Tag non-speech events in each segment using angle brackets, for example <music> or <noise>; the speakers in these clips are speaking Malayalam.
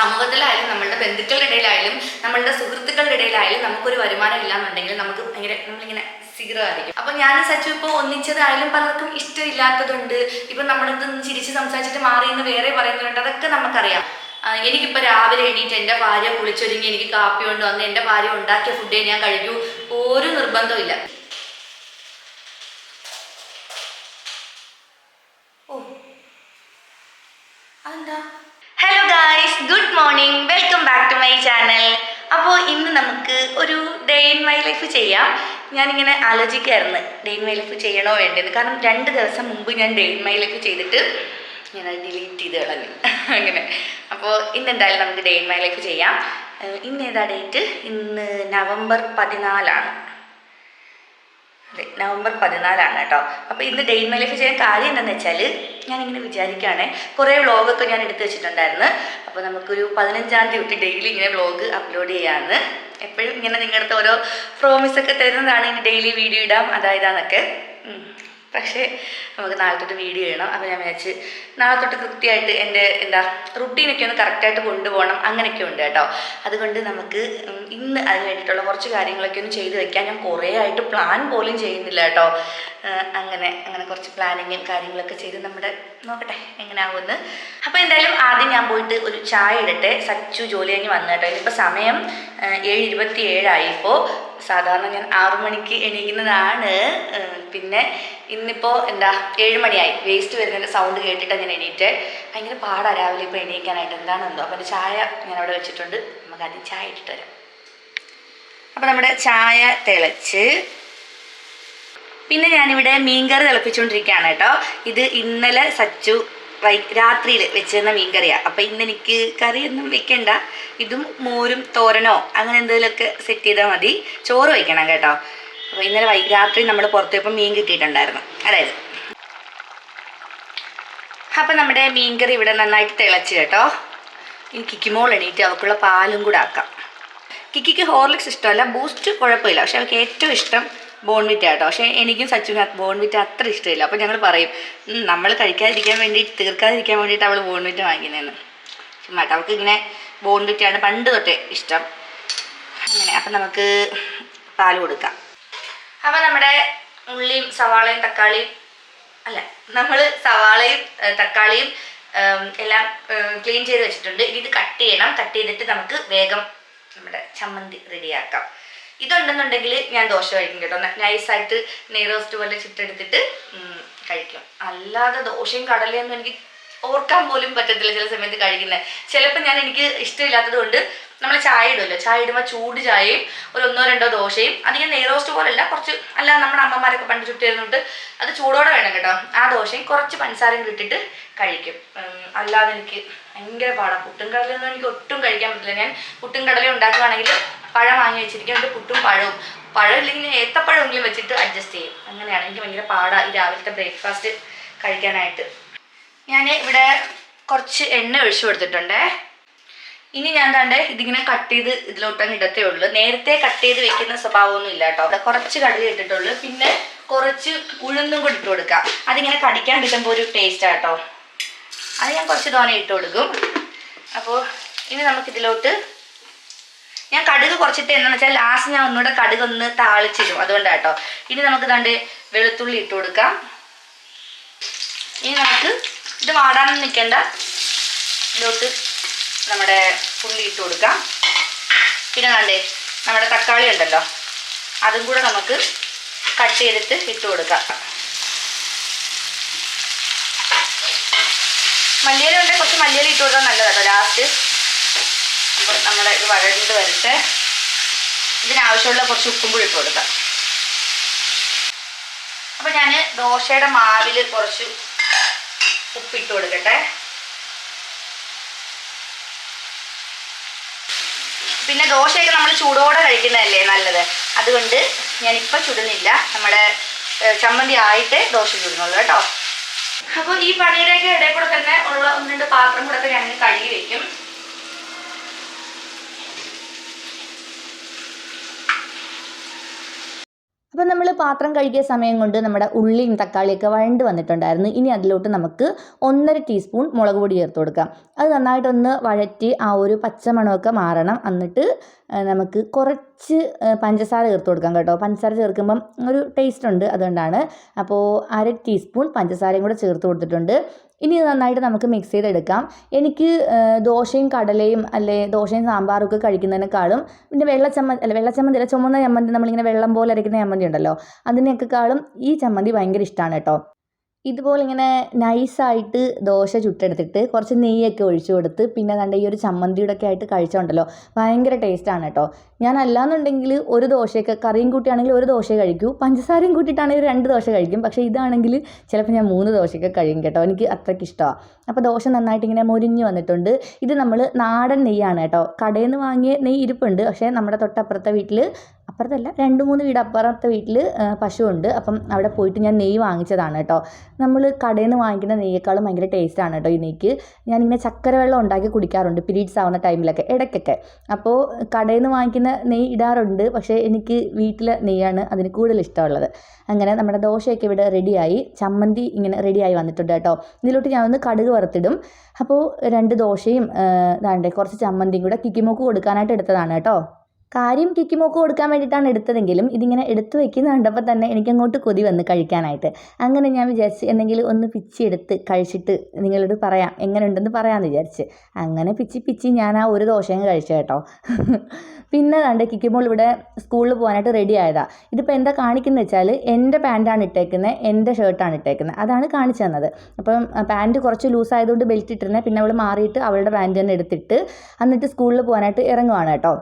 സമൂഹത്തിലായാലും നമ്മളുടെ ബന്ധുക്കളുടെ ഇടയിലായാലും നമ്മളുടെ സുഹൃത്തുക്കളുടെ ഇടയിലായാലും നമുക്കൊരു വരുമാനം ഇല്ലാന്നുണ്ടെങ്കിൽ നമുക്ക് ഭയങ്കര നമ്മളിങ്ങനെ സീറോ ആയിരിക്കും. അപ്പൊ ഞാൻ സച്ചു ഇപ്പോൾ ഒന്നിച്ചതായാലും പലർക്കും ഇഷ്ടമില്ലാത്തതുണ്ട്. ഇപ്പൊ നമ്മളിത് ചിരിച്ച് സംസാരിച്ചിട്ട് മാറി എന്ന് വേറെ പറയുന്നുണ്ട്. അതൊക്കെ നമുക്കറിയാം. എനിക്കിപ്പോൾ രാവിലെ എണീറ്റ് എന്റെ ഭാര്യ കുളിച്ചൊരുങ്ങി എനിക്ക് കാപ്പി കൊണ്ട് വന്ന് എന്റെ ഭാര്യ ഉണ്ടാക്കിയ ഫുഡേ ഞാൻ കഴിക്കൂ. ഒരു നിർബന്ധമില്ല ഓ അതെന്താ hello guys good morning welcome back to my channel അപ്പോൾ ഇന്ന് നമുക്ക് ഒരു ഡേ ഇൻ മൈ ലൈഫ് ചെയ്യാം. ഞാനിങ്ങനെ ആലോചിക്കായിരുന്നു ഡേ ഇൻ മൈ ലൈഫ് ചെയ്യണോ വേണ്ടത് കാരണം രണ്ട് ദിവസം മുമ്പ് ഞാൻ ഡേ ഇൻ മൈ ലൈഫ് ചെയ്തിട്ട് ഞാൻ ഡിലീറ്റ് ചെയ്ത് കളഞ്ഞു. <laughs> അങ്ങനെ. അപ്പോൾ ഇന്ന് എന്തായാലും നമുക്ക് ഡേ ഇൻ മൈ ലൈഫ് ചെയ്യാം. ഇന്ന് ഏതാ ഡേറ്റ് ഇന്ന് നവംബർ പതിനാലാണ്. നവംബർ പതിനാലാണ് കേട്ടോ. അപ്പോൾ ഇന്ന് ഡെയിൻ മൈ ലൈഫ് ചെയ്യാൻ കാര്യം എന്താണെന്ന് വെച്ചാൽ ഞാനിങ്ങനെ വിചാരിക്കുകയാണേ കുറേ വ്ളോഗൊക്കെ ഞാൻ എടുത്തു വെച്ചിട്ടുണ്ടായിരുന്നു. അപ്പോൾ നമുക്കൊരു പതിനഞ്ചാം തീയതി തൊട്ട് ഡെയിലി ഇങ്ങനെ വ്ളോഗ് അപ്ലോഡ് ചെയ്യാമെന്ന് എപ്പോഴും ഇങ്ങനെ നിങ്ങളുടെ ഓരോ പ്രോമിസ് ഒക്കെ തരുന്നതാണ് ഇനി ഡെയിലി വീഡിയോ ഇടാം. അതായതാന്നൊക്കെ. പക്ഷേ നമുക്ക് നാളെ തൊട്ട് വീഡിയോ ചെയ്യണം അപ്പോൾ ഞാൻ വിചാരിച്ച് നാളെ തൊട്ട് കൃത്യമായിട്ട് എന്റെ എന്താ റുട്ടീനൊക്കെ ഒന്ന് കറക്റ്റായിട്ട് കൊണ്ടുപോകണം. അങ്ങനെയൊക്കെ ഉണ്ട് കേട്ടോ. അതുകൊണ്ട് നമുക്ക് ഇന്ന് അതിന് വേണ്ടിയിട്ടുള്ള കുറച്ച് കാര്യങ്ങളൊക്കെ ഒന്ന് ചെയ്ത് വെക്കാൻ ഞാൻ കുറേ ആയിട്ട് പ്ലാൻ പോലും ചെയ്യുന്നില്ല കേട്ടോ. അങ്ങനെ അങ്ങനെ കുറച്ച് പ്ലാനിങ്ങും കാര്യങ്ങളൊക്കെ ചെയ്ത് നമ്മുടെ നോക്കട്ടെ എങ്ങനെ ആവുമെന്ന് അപ്പോൾ എന്തായാലും ആദ്യം ഞാൻ പോയിട്ട് ഒരു ചായ ഇടട്ടെ. സച്ചു ജോലി കഴിഞ്ഞ് വന്നു കേട്ടോ. ഇനിയിപ്പോൾ സമയം ഏഴ് ഇരുപത്തി ഏഴായിപ്പോൾ സാധാരണ ഞാൻ ആറു മണിക്ക് എണീക്കുന്നതാണ്. പിന്നെ ഇന്നിപ്പോൾ എന്താ ഏഴ് മണിയായി. വേസ്റ്റ് വരുന്നതിന്റെ സൗണ്ട് കേട്ടിട്ടാണ് ഞാൻ എണീറ്റ്. ഭയങ്കര പാടാണ് രാവിലെ ഇപ്പോൾ എണീക്കാനായിട്ട്. എന്താണെന്നോ. അപ്പോൾ ചായ ഞാൻ അവിടെ വെച്ചിട്ടുണ്ട്. നമുക്ക് ആദ്യം ചായ ഇട്ടിട്ട് വരാം. അപ്പോൾ നമ്മുടെ ചായ തിളച്ച്. പിന്നെ ഞാനിവിടെ മീൻകറി തിളപ്പിച്ചുകൊണ്ടിരിക്കുകയാണ് കേട്ടോ. ഇത് ഇന്നലെ സച്ചു വൈ രാത്രിയിൽ വെച്ചിരുന്ന മീൻകറിയാണ് അപ്പം ഇന്ന് എനിക്ക് കറിയൊന്നും വെക്കണ്ട. ഇതും മോരും തോരനോ അങ്ങനെ എന്തെങ്കിലുമൊക്കെ സെറ്റ് ചെയ്താൽ മതി. ചോറ് വയ്ക്കണം കേട്ടോ. അപ്പോൾ ഇന്നലെ വൈ രാത്രി നമ്മൾ പുറത്തുപോയപ്പോൾ മീൻ കിട്ടിയിട്ടുണ്ടായിരുന്നു. അതായത്. അപ്പം നമ്മുടെ മീൻ കറി ഇവിടെ നന്നായിട്ട് തിളച്ച് കേട്ടോ. ഇനി കിക്കിമോൾ എണീറ്റ് അവൾക്കുള്ള പാലും കൂടെ ആക്കാം. കിക്കിക്ക് ഹോർലിക്സ് ഇഷ്ടമല്ല. ബൂസ്റ്റ് കുഴപ്പമില്ല. പക്ഷെ അവൾക്ക് ഏറ്റവും ഇഷ്ടം ബോൺവിറ്റ കേട്ടോ പക്ഷേ എനിക്കും സച്ചുവിന് ബോൺവിറ്റ അത്ര ഇഷ്ടമില്ല. അപ്പോൾ ഞങ്ങൾ പറയും നമ്മൾ കഴിക്കാതിരിക്കാൻ വേണ്ടി തീർക്കാതിരിക്കാൻ വേണ്ടിയിട്ട് അവൾ ബോൺവിറ്റ വാങ്ങിക്കുന്നതെന്ന് ചുമ്മാ അവൾക്ക് ഇങ്ങനെ ബോൺവിറ്റയാണ് പണ്ട് തൊട്ടേ ഇഷ്ടം. അങ്ങനെ അപ്പം നമുക്ക് പാൽ കൊടുക്കാം. അപ്പം നമ്മുടെ ഉള്ളിയും സവാളയും തക്കാളിയും അല്ല നമ്മൾ സവാളയും തക്കാളിയും എല്ലാം ക്ലീൻ ചെയ്ത് വെച്ചിട്ടുണ്ട്. ഇനി ഇത് കട്ട് ചെയ്യണം. കട്ട് ചെയ്തിട്ട് നമുക്ക് വേഗം നമ്മുടെ ചമ്മന്തി റെഡിയാക്കാം. ഇതുണ്ടെന്നുണ്ടെങ്കിൽ ഞാൻ ദോശ കഴിക്കും കേട്ടോ. നൈസായിട്ട് നെയ് റോസ്റ്റ് പോലെ ചുട്ടെടുത്തിട്ട് കഴിക്കാം. അല്ലാതെ ദോശയും കടലയൊന്നും എനിക്ക് ഓർക്കാൻ പോലും പറ്റത്തില്ല ചില സമയത്ത് കഴിക്കുന്നത് ചിലപ്പോൾ ഞാൻ എനിക്ക് ഇഷ്ടമില്ലാത്തത് കൊണ്ട് നമ്മൾ ചായ ഇടുമല്ലോ ചായ ഇടുമ്പോൾ ചൂട് ചായയും ഒരു ഒന്നോ രണ്ടോ ദോശയും അധികം നെയ് റോസ്റ്റ് പോലല്ല കുറച്ച് അല്ല നമ്മുടെ അമ്മമാരൊക്കെ പണ്ട് ചുട്ട് അത് ചൂടോടെ വേണം കേട്ടോ. ആ ദോശയും കുറച്ച് പഞ്ചസാരയും കിട്ടിയിട്ട് കഴിക്കും. അല്ലാതെ എനിക്ക് ഭയങ്കര പാടാണ് പുട്ടും കടലൊന്നും എനിക്ക് ഒട്ടും കഴിക്കാൻ പറ്റില്ല ഞാൻ പുട്ടും കടലയും ഉണ്ടാക്കുകയാണെങ്കിൽ പഴം വാങ്ങി വെച്ചിരിക്കും. എന്നിട്ട് പുട്ടും പഴവും. പഴം ഇല്ലെങ്കിൽ ഞാൻ ഏത്തപ്പഴമെങ്കിലും വെച്ചിട്ട് അഡ്ജസ്റ്റ് ചെയ്യും. അങ്ങനെയാണ് എനിക്ക് ഭയങ്കര പാടാണ് ഈ രാവിലത്തെ ബ്രേക്ക്ഫാസ്റ്റ് കഴിക്കാനായിട്ട്. ഞാൻ ഇവിടെ കുറച്ച് എണ്ണ ഒഴിച്ചു കൊടുത്തിട്ടുണ്ടേ. ഇനി ഞാൻ കണ്ടേ ഇതിങ്ങനെ കട്ട് ചെയ്ത് ഇതിലോട്ടങ്ങ് ഇടത്തേ ഉള്ളൂ. നേരത്തെ കട്ട് ചെയ്ത് വെക്കുന്ന സ്വഭാവമൊന്നും ഇല്ല കേട്ടോ. കുറച്ച് കടുക് ഇട്ടിട്ടുള്ളൂ. പിന്നെ കുറച്ച് ഉഴുന്നും കൂടി ഇട്ട് കൊടുക്കാം. അതിങ്ങനെ കടിക്കാൻ കടിക്കാണ്ടിരിക്കുമ്പോൾ ഒരു ടേസ്റ്റ് ആട്ടോ അത് ഞാൻ കുറച്ച് തോനെ ഇട്ട് കൊടുക്കും. അപ്പോൾ ഇനി നമുക്കിതിലോട്ട് ഞാൻ കടുക് കുറച്ചിട്ട് എന്താണെന്ന് വെച്ചാൽ ലാസ്റ്റ് ഞാൻ ഒന്നുകൂടെ കടുക് ഒന്ന് താളിച്ചിടും. അതുകൊണ്ടാട്ടോ. ഇനി നമുക്ക് ദണ്ട് വെളുത്തുള്ളി ഇട്ട് കൊടുക്കാം. ഇനി നമുക്ക് ഇത് വാടാനും നിൽക്കണ്ട ഇതിലോട്ട് നമ്മുടെ ഉള്ളി ഇട്ട് കൊടുക്കാം. പിന്നെ കണ്ടേ നമ്മുടെ തക്കാളി ഉണ്ടല്ലോ. അതും കൂടെ നമുക്ക് കട്ട് ചെയ്തിട്ട് ഇട്ട് കൊടുക്കാം. മല്ലിയില ഉണ്ടെങ്കിൽ കുറച്ച് മല്ലിയില ഇട്ട് കൊടുക്കാൻ നല്ലതാട്ടോ ലാസ്റ്റ് നമ്മുടെ ഇത് വഴണ്ട് വരട്ടെ. ഇതിനാവശ്യമുള്ള കുറച്ച് ഉപ്പും കൂടി ഇട്ട് കൊടുക്കാം. അപ്പം ഞാൻ ദോശയുടെ മാവിൽ കുറച്ച് ഉപ്പിട്ട് കൊടുക്കട്ടെ. പിന്നെ ദോശയൊക്കെ നമ്മൾ ചൂടോടെ കഴിക്കുന്നതല്ലേ നല്ലത്? അതുകൊണ്ട് ഞാനിപ്പോൾ ചുടുന്നില്ല. നമ്മുടെ ചമ്മന്തി ആയിട്ട് ദോശ ചുടുന്നുള്ളൂ കേട്ടോ. അപ്പോൾ ഈ പണിയുടെയൊക്കെ ഇടയിൽ കൂടെ തന്നെ ഉള്ള ഒന്ന് രണ്ട് പാത്രം കൂടെ ഞാൻ കഴുകി വെക്കും. അപ്പോൾ അപ്പം നമ്മൾ പാത്രം കഴുകിയ സമയം കൊണ്ട് നമ്മുടെ ഉള്ളിയും തക്കാളിയൊക്കെ വഴണ്ട് വന്നിട്ടുണ്ടായിരുന്നു. ഇനി അതിലോട്ട് നമുക്ക് ഒന്നര ടീസ്പൂൺ മുളക് പൊടി ചേർത്ത് കൊടുക്കാം. അത് നന്നായിട്ടൊന്ന് വഴറ്റി ആ ഒരു പച്ചമണമൊക്കെ മാറണം. എന്നിട്ട് നമുക്ക് കുറച്ച് പഞ്ചസാര ചേർത്ത് കൊടുക്കാം കേട്ടോ. പഞ്ചസാര ചേർക്കുമ്പം ഒരു ടേസ്റ്റ് ഉണ്ട് അതുകൊണ്ടാണ്. അപ്പോൾ അര ടീസ്പൂൺ പഞ്ചസാരയും കൂടെ ചേർത്ത് കൊടുത്തിട്ടുണ്ട്. ഇനി ഇത് നന്നായിട്ട് നമുക്ക് മിക്സ് ചെയ്തെടുക്കാം. എനിക്ക് ദോശയും കടലയും അല്ലെ ദോശയും സാമ്പാറും ഒക്കെ കഴിക്കുന്നതിനേക്കാളും പിന്നെ വെള്ള ചമ്മ അല്ല വെള്ള ചമ്മന്തി അല്ല ചുമന്ന ചമ്മന്തി നമ്മളിങ്ങനെ വെള്ളം പോലെ അരയ്ക്കുന്ന ചമ്മന്തി ഉണ്ടല്ലോ അതിനേക്കാളും ഈ ചമ്മന്തി ഭയങ്കര ഇഷ്ടമാണ് കേട്ടോ. ഇതുപോലെ ഇങ്ങനെ നൈസായിട്ട് ദോശ ചുട്ടെടുത്തിട്ട് കുറച്ച് നെയ്യൊക്കെ ഒഴിച്ചു കൊടുത്ത് പിന്നെ കണ്ട ഈ ഒരു ചമ്മന്തിയുടെ ഒക്കെ ആയിട്ട് കഴിച്ചോണ്ടല്ലോ. ഭയങ്കര ടേസ്റ്റാണ് കേട്ടോ ഞാൻ അല്ലാന്നുണ്ടെങ്കിൽ ഒരു ദോശയൊക്കെ കറിയും കൂട്ടിയാണെങ്കിൽ ഒരു ദോശ കഴിക്കൂ. പഞ്ചസാരയും കൂട്ടിയിട്ടാണെങ്കിൽ രണ്ട് ദോശ കഴിക്കും. പക്ഷേ ഇതാണെങ്കിൽ ചിലപ്പോൾ ഞാൻ മൂന്ന് ദോശയൊക്കെ കഴിയും കേട്ടോ. എനിക്ക് അത്രയ്ക്ക് ഇഷ്ടമാണ് അപ്പോൾ ദോശ നന്നായിട്ട് ഇങ്ങനെ മൊരിഞ്ഞ് വന്നിട്ടുണ്ട്. ഇത് നമ്മൾ നാടൻ നെയ്യാണ് കേട്ടോ കടയിൽ നിന്ന് വാങ്ങിയ നെയ്യ് ഇരിപ്പുണ്ട്. പക്ഷേ നമ്മുടെ തൊട്ടപ്പുറത്തെ വീട്ടിൽ അപ്പുറത്തല്ല രണ്ട് മൂന്ന് വീട് അപ്പുറത്തെ വീട്ടിൽ പശുവുണ്ട്. അപ്പം അവിടെ പോയിട്ട് ഞാൻ നെയ്യ് വാങ്ങിച്ചതാണ് കേട്ടോ. നമ്മൾ കടയിൽ നിന്ന് വാങ്ങിക്കുന്ന നെയ്യേക്കാളും ഭയങ്കര ടേസ്റ്റാണ് കേട്ടോ ഈ നെയ്ക്ക് ഞാനിങ്ങനെ ചക്കര വെള്ളം ഉണ്ടാക്കി കുടിക്കാറുണ്ട് പിരീഡ്സ് ആവുന്ന ടൈമിലൊക്കെ ഇടയ്ക്കൊക്കെ. അപ്പോൾ കടയിൽ നിന്ന് വാങ്ങിക്കുന്ന നെയ്യ് ഇടാറുണ്ട് പക്ഷേ എനിക്ക് വീട്ടിലെ നെയ്യാണ് അതിന് കൂടുതൽ ഇഷ്ടമുള്ളത്. അങ്ങനെ നമ്മുടെ ദോശയൊക്കെ ഇവിടെ റെഡിയായി ചമ്മന്തി ഇങ്ങനെ റെഡിയായി വന്നിട്ടുണ്ട് കേട്ടോ. ഇതിലോട്ട് ഞാനൊന്ന് കടുക് വറുത്തിടും. അപ്പോൾ രണ്ട് ദോശയും ഇതാണ്ട് കുറച്ച് ചമ്മന്തിയും കൂടെ കിക്കിമോക്ക് കൊടുക്കാനായിട്ട് എടുത്തതാണ് കേട്ടോ. കാര്യം കിക്കിമോക്ക് കൊടുക്കാൻ വേണ്ടിയിട്ടാണ് എടുത്തതെങ്കിലും ഇതിങ്ങനെ എടുത്തു വെക്കുന്ന കണ്ടപ്പോൾ തന്നെ എനിക്ക് അങ്ങോട്ട് കൊതി വന്ന് കഴിക്കാനായിട്ട്. അങ്ങനെ ഞാൻ വിചാരിച്ച് എന്തെങ്കിലും ഒന്ന് പിച്ചി എടുത്ത് കഴിച്ചിട്ട് നിങ്ങളോട് പറയാം എങ്ങനെ ഉണ്ടെന്ന് പറയാമെന്ന് വിചാരിച്ച്. അങ്ങനെ പിച്ചി പിച്ചി ഞാൻ ആ ഒരു ദോശയും കഴിച്ചു കേട്ടോ. പിന്നെ കണ്ട് കിക്കുമ്പോൾ ഇവിടെ സ്കൂളിൽ പോകാനായിട്ട് റെഡി ആയതാ. ഇതിപ്പോൾ എന്താ കാണിക്കുന്നത് വെച്ചാൽ എന്റെ പാന്റാണ് ഇട്ടേക്കുന്നത് എന്റെ ഷർട്ടാണ് ഇട്ടേക്കുന്നത്. അതാണ് കാണിച്ചു തന്നത്. അപ്പം പാന്റ് കുറച്ച് ലൂസ് ആയതുകൊണ്ട് ബെൽറ്റ് ഇട്ടിരുന്നത് പിന്നെ അവൾ മാറിയിട്ട് അവളുടെ പാന്റ് തന്നെ എടുത്തിട്ട് എന്നിട്ട് സ്കൂളിൽ പോകാനായിട്ട് ഇറങ്ങുവാണ് കേട്ടോ.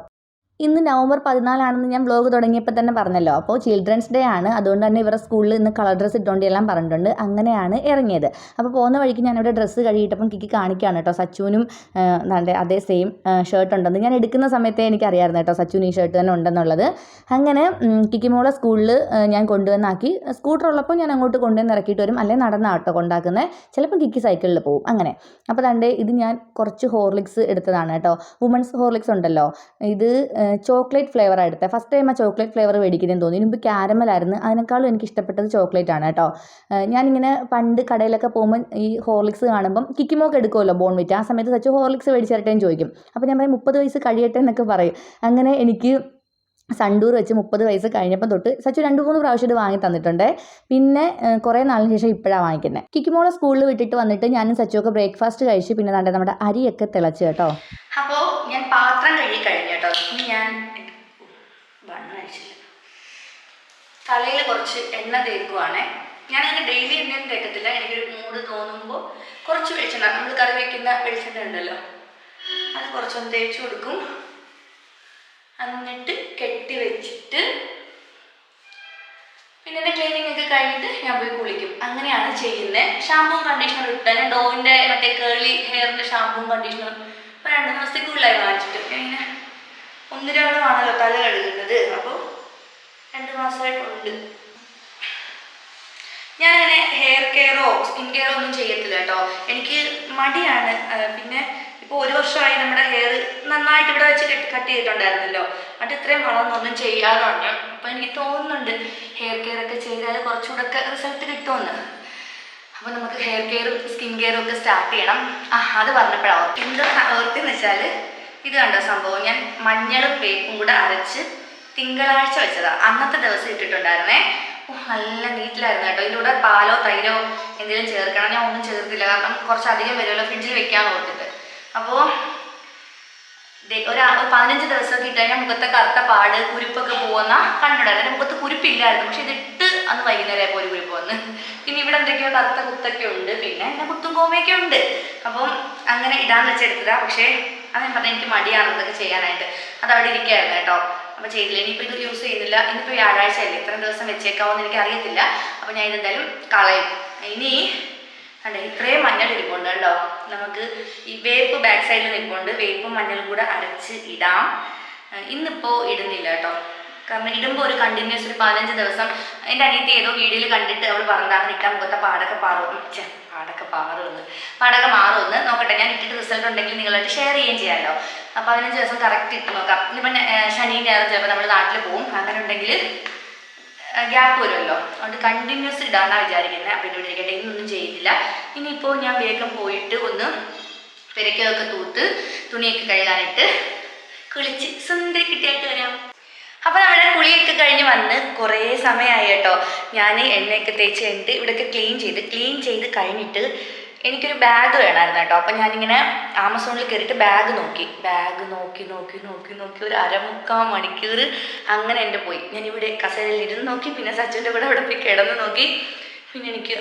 ഇന്ന് നവംബർ പതിനാലാണെന്ന് ഞാൻ വ്ലോഗ് തുടങ്ങിയപ്പോൾ തന്നെ പറഞ്ഞല്ലോ. അപ്പോൾ ചിൽഡ്രൻസ് ഡേ ആണ്. അതുകൊണ്ട് തന്നെ ഇവരുടെ സ്കൂളിൽ ഇന്ന് കളർ ഡ്രസ്സ് ഇട്ടുകൊണ്ട് എല്ലാം പറഞ്ഞിട്ടുണ്ട്. അങ്ങനെയാണ് ഇറങ്ങിയത്. അപ്പോൾ പോകുന്ന വഴിക്ക് ഞാനിവിടെ ഡ്രസ്സ് കഴിയിട്ടപ്പം കിക്ക് കാണിക്കുകയാണ് കേട്ടോ. സച്ചുവിനും എന്താണ്ട് അതേ സെയിം ഷർട്ട് ഉണ്ടെന്ന്. ഞാൻ എടുക്കുന്ന സമയത്തേ എനിക്കറിയായിരുന്നു കേട്ടോ സച്ചുവിന് ഈ ഷർട്ട് തന്നെ ഉണ്ടെന്നുള്ളത്. അങ്ങനെ കിക്കിമോളെ സ്കൂളിൽ ഞാൻ കൊണ്ടുവന്നാക്കി. സ്കൂട്ടർ ഉള്ളപ്പോൾ ഞാൻ അങ്ങോട്ട് കൊണ്ടുവന്ന് ഇറക്കിയിട്ട് വരും. അല്ലെങ്കിൽ നടന്ന ആട്ടോ കൊണ്ടാക്കുന്നത് ചിലപ്പോൾ കിക്കി സൈക്കിളിൽ പോകും അങ്ങനെ. അപ്പോൾ തണ്ടേ ഇത് ഞാൻ കുറച്ച് ഹോർലിക്സ് എടുത്തതാണ് കേട്ടോ. വുമൺസ് ഹോർലിക്സ് ഉണ്ടല്ലോ. ഇത് ചോക്ലേറ്റ് ഫ്ലേവർ എടുത്തത്. ഫസ്റ്റ് ടൈം ആ ചോക്ലേറ്റ് ഫ്ലേവർ മേടിക്കുന്നതെന്ന് തോന്നി. മുമ്പ് ക്യാരമലായിരുന്നു അതിനേക്കാളും എനിക്ക് ഇഷ്ടപ്പെട്ടത് ചോക്ലേറ്റ് ആണ് കേട്ടോ. ഞാനിങ്ങനെ പണ്ട് കടയിലൊക്കെ പോകുമ്പോൾ ഈ ഹോർലിക്സ് കാണുമ്പം കിക്കിമോക്ക് എടുക്കുമല്ലോ ബോൺവിറ്റ് ആ സമയത്ത് സച്ച് ഹോർലിക്സ് മേടിച്ചിരട്ടേന്ന് ചോദിക്കും. അപ്പോൾ ഞാൻ പറയും മുപ്പത് വയസ്സ് കഴിയട്ടെ എന്നൊക്കെ പറയും. അങ്ങനെ എനിക്ക് സണ്ടൂർ വെച്ച് മുപ്പത് വയസ്സ് കഴിഞ്ഞപ്പം തൊട്ട് സച്ചു രണ്ട് മൂന്ന് പ്രാവശ്യം ഇത് വാങ്ങി തന്നിട്ടുണ്ട്. പിന്നെ കുറേ നാളിന് ശേഷം ഇപ്പോഴാണ് വാങ്ങിക്കുന്നത് കിക്കിമോളെ സ്കൂളിൽ വിട്ടിട്ട് വന്നിട്ട് ഞാനും സച്ചുവൊക്കെ ബ്രേക്ക്ഫാസ്റ്റ് കഴിച്ച് പിന്നെ നമ്മുടെ അരിയൊക്കെ തിളച്ച് കേട്ടോ. അപ്പോൾ ഞാൻ പാത്രം കഴുകി കഴിഞ്ഞു. കേട്ടോ ഇനി ഞാൻ ബണ്ണ് കഴിച്ചില്ല തലയിൽ കുറച്ച് എണ്ണ തേക്കുവാണേ. ഞാനങ്ങനെ ഡെയിലി എണ്ണയും തേക്കത്തില്ല. എനിക്കൊരു മൂഡ് തോന്നുമ്പോൾ കുറച്ച് വെളിച്ചെണ്ണ നമ്മൾ കറി വെക്കുന്ന വെളിച്ചെണ്ണ ഉണ്ടല്ലോ. അത് കുറച്ചൊന്ന് തേച്ചു കൊടുക്കും. എന്നിട്ട് കെട്ടി വെച്ചിട്ട് പിന്നെ എന്റെ ക്ലീനിങ് ഒക്കെ കഴിഞ്ഞിട്ട് ഞാൻ പോയി കുളിക്കും. അങ്ങനെയാണ് ചെയ്യുന്നത് ഷാമ്പൂ കണ്ടീഷണർ ഇട്ട ഞാൻ ഡോവിന്റെ മറ്റേ കേളി ഹെയറിന്റെ ഷാമ്പൂവും കണ്ടീഷണറും ഇപ്പോൾ രണ്ട് മാസത്തേക്കുള്ളിലായി വാങ്ങിച്ചിട്ട്. പിന്നെ ഒന്നിരാളമാണല്ലോ തല കഴുകുന്നത്. അപ്പോൾ രണ്ട് മാസമായിട്ടുണ്ട്. അങ്ങനെ ഹെയർ കെയറോ സ്കിൻ കെയറോ ഒന്നും ചെയ്യത്തില്ല കേട്ടോ. എനിക്ക് മടിയാണ്. പിന്നെ ഇപ്പോൾ ഒരു വർഷമായി നമ്മുടെ ഹെയർ നന്നായിട്ട് ഇവിടെ വെച്ച് കട്ട് കട്ട് ചെയ്തിട്ടുണ്ടായിരുന്നല്ലോ. അത് ഇത്രയും വളർന്നൊന്നും ചെയ്യാറുണ്ട് അപ്പോൾ എനിക്ക് തോന്നുന്നുണ്ട് ഹെയർ കെയർ ഒക്കെ ചെയ്താൽ കുറച്ചുകൂടെ ഒക്കെ റിസൾട്ട് കിട്ടുമെന്ന്. അപ്പോൾ നമുക്ക് ഹെയർ കെയറും സ്കിൻ കെയറും ഒക്കെ സ്റ്റാർട്ട് ചെയ്യണം. ആ അത് പറഞ്ഞപ്പോഴാവും എന്താ ഓർത്തെന്ന് വെച്ചാൽ ഇത് കണ്ട സംഭവം ഞാൻ മഞ്ഞളും വേപ്പും കൂടെ അരച്ച് തിങ്കളാഴ്ച വെച്ചതാണ് അന്നത്തെ ദിവസം ഇട്ടിട്ടുണ്ടായിരുന്നേ. നല്ല നീറ്റിലായിരുന്നു കേട്ടോ. ഇതിലൂടെ പാലോ തൈരോ എന്തെങ്കിലും ചേർക്കണം. ഞാൻ ഒന്നും ചേർത്തില്ല. കാരണം കുറച്ചധികം വരുമല്ലോ ഫ്രിഡ്ജിൽ വെക്കാൻ ഓർത്തിട്ട്. അപ്പോൾ ഒരു പതിനഞ്ച് ദിവസമൊക്കെ ഇട്ട് കഴിഞ്ഞാൽ മുഖത്തെ കറുത്ത പാട് കുരുപ്പൊക്കെ പോകുന്ന കണ്ടിട്ടുണ്ടായിരുന്നു മുഖത്ത് കുരുപ്പില്ലായിരുന്നു. പക്ഷെ ഇതിട്ട് അന്ന് വൈകുന്നേരം ആയപ്പോൾ ഒരു കുരുപ്പ് വന്ന്. പിന്നെ ഇവിടെ എന്തൊക്കെയോ കറുത്ത കുത്തൊക്കെ ഉണ്ട്. പിന്നെ എന്റെ കുത്തും കോമയൊക്കെ ഉണ്ട്. അപ്പം അങ്ങനെ ഇടാന്ന് വെച്ചെടുത്തതാ. പക്ഷേ അത് ഞാൻ എനിക്ക് മടിയാണ് ഇതൊക്കെ ചെയ്യാനായിട്ട്. അത് അവിടെ ഇരിക്കുകയായിരുന്നു കേട്ടോ. അപ്പോൾ ചെയ്തില്ല. ഇനിയിപ്പോൾ ഇത് യൂസ് ചെയ്യുന്നില്ല. ഇനിയിപ്പോൾ വ്യാഴാഴ്ച അല്ലേ? ഇത്രയും ദിവസം വെച്ചേക്കാവോന്ന് എനിക്ക് അറിയത്തില്ല. അപ്പോൾ ഞാൻ ഇതെന്തായാലും കളയും. ഇനി അതെ ഇത്രയും മഞ്ഞൾ ഇരിപ്പുണ്ട് കേട്ടോ. നമുക്ക് ഈ വേപ്പ് ബാക്ക് സൈഡിൽ നിൽപ്പുണ്ട്. വേപ്പും മഞ്ഞളും കൂടെ അരച്ച് ഇടാം. ഇന്നിപ്പോ ഇന്നിപ്പോൾ ഇടുന്നില്ല കേട്ടോ. കാരണം ഇടുമ്പോൾ ഒരു കണ്ടിന്യൂസ് ഒരു പതിനഞ്ച് ദിവസം. എന്റെ അനിയത്തി ഏതോ വീഡിയോയിൽ കണ്ടിട്ട് അവൾ പറഞ്ഞതാണ് ഇട്ടാൽ മുഖത്തെ പാടൊക്കെ പാറും. പാടൊക്കെ പാറുമെന്ന്. പാടൊക്കെ മാറുമെന്ന്. നോക്കട്ടെ ഞാൻ ഇട്ടിട്ട് റിസൾട്ട് ഉണ്ടെങ്കിൽ നിങ്ങളായിട്ട് ഷെയർ ചെയ്യുകയും ചെയ്യാമല്ലോ അപ്പോൾ പതിനഞ്ച് ദിവസം കറക്റ്റ് ഇട്ട് നോക്കാം. ഇനിയിപ്പം ശനി ഞായറും ചിലപ്പോൾ നമ്മൾ നാട്ടിൽ പോകും അങ്ങനെ ഉണ്ടെങ്കിൽ ഗ്യാപ്പ് വരുമല്ലോ. അതുകൊണ്ട് കണ്ടിന്യൂസ് ഇടാന്നാണ് വിചാരിക്കുന്നത് അപ്പം ഇവിടെ ഇരിക്കട്ടെ ഇന്നൊന്നും ചെയ്യുന്നില്ല ഇനിയിപ്പോൾ ഞാൻ വേഗം പോയിട്ട് ഒന്ന് പെരക്കൊക്കെ തൂത്ത് തുണിയൊക്കെ കഴുകാനിട്ട് കുളിച്ച് സുന്ദരി കിട്ടിയായിട്ട് വരാം. അപ്പോൾ നമ്മുടെ കുളിയൊക്കെ കഴിഞ്ഞ് വന്ന് കുറേ സമയമായി കേട്ടോ ഞാൻ എണ്ണയൊക്കെ തേച്ച് കഴിഞ്ഞിട്ട് ഇവിടെയൊക്കെ ക്ലീൻ ചെയ്ത് ക്ലീൻ ചെയ്ത് കഴിഞ്ഞിട്ട് എനിക്കൊരു ബാഗ് വേണമായിരുന്നു കേട്ടോ. അപ്പം ഞാനിങ്ങനെ ആമസോണിൽ കയറിയിട്ട് ബാഗ് നോക്കി. ബാഗ് നോക്കി നോക്കി നോക്കി നോക്കി ഒരു അരമുക്കാൽ മണിക്കൂർ അങ്ങനെ എന്റെ പോയി. ഞാനിവിടെ കസേരയിൽ ഇരുന്ന് നോക്കി. പിന്നെ സച്ചിന്റെ കൂടെ അവിടെ പോയി കിടന്ന് നോക്കി. പിന്നെ എനിക്ക്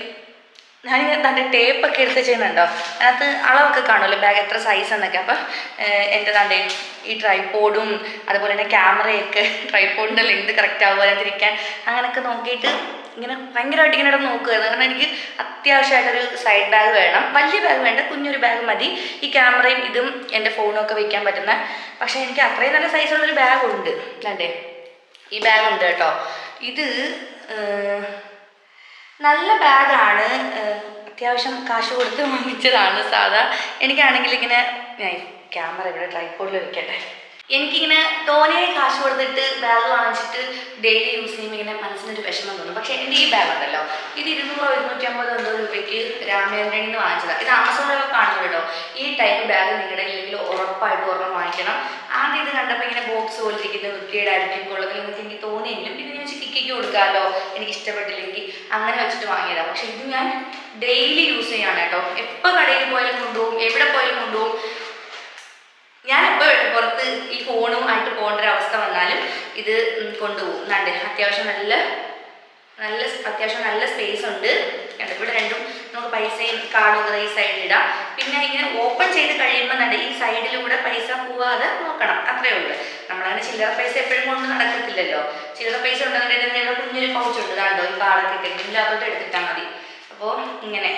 ഞാനിങ്ങനെ തന്റെ ടേപ്പൊക്കെ എടുത്ത് ചെയ്യുന്നുണ്ടോ? അതിനകത്ത് അളവൊക്കെ കാണുമല്ലോ ബാഗ് എത്ര സൈസ് എന്നൊക്കെ. അപ്പം എന്റെ തന്റെ ഈ ട്രൈപോഡും അതുപോലെ തന്നെ ക്യാമറയൊക്കെ ട്രൈപോഡിന്റെ ലെങ്ത് കറക്റ്റ് ആവുക തിരിക്കാൻ അങ്ങനെയൊക്കെ നോക്കിയിട്ട് ഇങ്ങനെ ഭയങ്കരമായിട്ട് ഇങ്ങനെ ഇവിടെ നോക്കുകയായിരുന്നു കാരണം എനിക്ക് അത്യാവശ്യമായിട്ടൊരു സൈഡ് ബാഗ് വേണം. വലിയ ബാഗ് വേണ്ട കുഞ്ഞൊരു ബാഗ് മതി. ഈ ക്യാമറയും ഇതും എന്റെ ഫോണും ഒക്കെ വയ്ക്കാൻ പറ്റുന്ന. പക്ഷേ എനിക്ക് അത്രയും നല്ല സൈസുള്ളൊരു ബാഗുണ്ട് അല്ലേ ഈ ബാഗുണ്ട് കേട്ടോ. ഇത് നല്ല ബാഗാണ്. അത്യാവശ്യം കാശ് കൊടുത്ത് വാങ്ങിച്ചതാണ് സാധാ. എനിക്കാണെങ്കിൽ ഇങ്ങനെ ക്യാമറ ഇവിടെ ട്രൈപ്പോഡിൽ വെക്കട്ടെ എനിക്കിങ്ങനെ തോനെ കാശ് കൊടുത്തിട്ട് ബാഗ് വാങ്ങിച്ചിട്ട് ഡെയിലി യൂസ് ചെയ്യുമ്പോൾ ഇങ്ങനെ മനസ്സിനൊരു വിഷമം തോന്നും. പക്ഷേ എന്റെ ഈ ബാഗ് ഉണ്ടല്ലോ ഇത് ഇരുന്നൂറോ ഇരുന്നൂറ്റി അമ്പതോ എന്തോ രൂപയ്ക്ക് രാമേന്ദ്രനിൽ നിന്ന് വാങ്ങിച്ചതാണ് ഇത് ആമസോണിലൊക്കെ കാണുന്നു കേട്ടോ. ഈ ടൈപ്പ് ബാഗ് നിങ്ങളുടെ ഇല്ലെങ്കിൽ ഉറപ്പായിട്ട് ഒരെണ്ണം വാങ്ങിക്കണം. ആദ്യം ഇത് കണ്ടപ്പോൾ ഇങ്ങനെ ബോക്സ് പോലിരിക്കുന്ന വൃത്തിയുടെ കൊള്ളത്തിൽ എന്നൊക്കെ എനിക്ക് തോന്നിയെങ്കിലും പിന്നെ ഞാൻ ചിക്കിക്ക് കൊടുക്കാമല്ലോ എനിക്ക് ഇഷ്ടപ്പെട്ടില്ലെങ്കിൽ അങ്ങനെ വെച്ചിട്ട് വാങ്ങിയതാണ് പക്ഷെ ഇത് ഞാൻ ഡെയിലി യൂസ് ചെയ്യാണ് കേട്ടോ. എപ്പോൾ കടയിൽ പോയാലും കൊണ്ടുപോകും എവിടെ പോയാലും കൊണ്ടുപോകും. ഞാൻ ഇപ്പൊ പുറത്ത് ഈ ഫോണും ആയിട്ട് പോകേണ്ട ഒരു അവസ്ഥ വന്നാലും ഇത് കൊണ്ടുപോകും. എന്നാണ്ട് അത്യാവശ്യം നല്ല നല്ല അത്യാവശ്യം നല്ല സ്പേസ് ഉണ്ട്. ഇവിടെ രണ്ടും നമുക്ക് പൈസയും കാർഡും ഒക്കെ ഈ സൈഡിൽ ഇടാം. പിന്നെ ഇങ്ങനെ ഓപ്പൺ ചെയ്ത് കഴിയുമ്പോൾ നല്ല ഈ സൈഡിലൂടെ പൈസ പോവാതെ നോക്കണം. അത്രേ ഉള്ളൂ. നമ്മളങ്ങനെ ചില്ലറ പൈസ എപ്പോഴും കൊണ്ട് നടക്കത്തില്ലല്ലോ. ചില്ലറ പൈസ ഉണ്ടെന്നുണ്ടെങ്കിൽ കുഞ്ഞൊരു പൗച്ചുണ്ട് കണ്ടോ ഈ കാർഡൊക്കെ ഇട്ട് ഇല്ലാത്തോട്ട് എടുത്തിട്ടാൽ മതി. അപ്പോൾ ഇങ്ങനെ.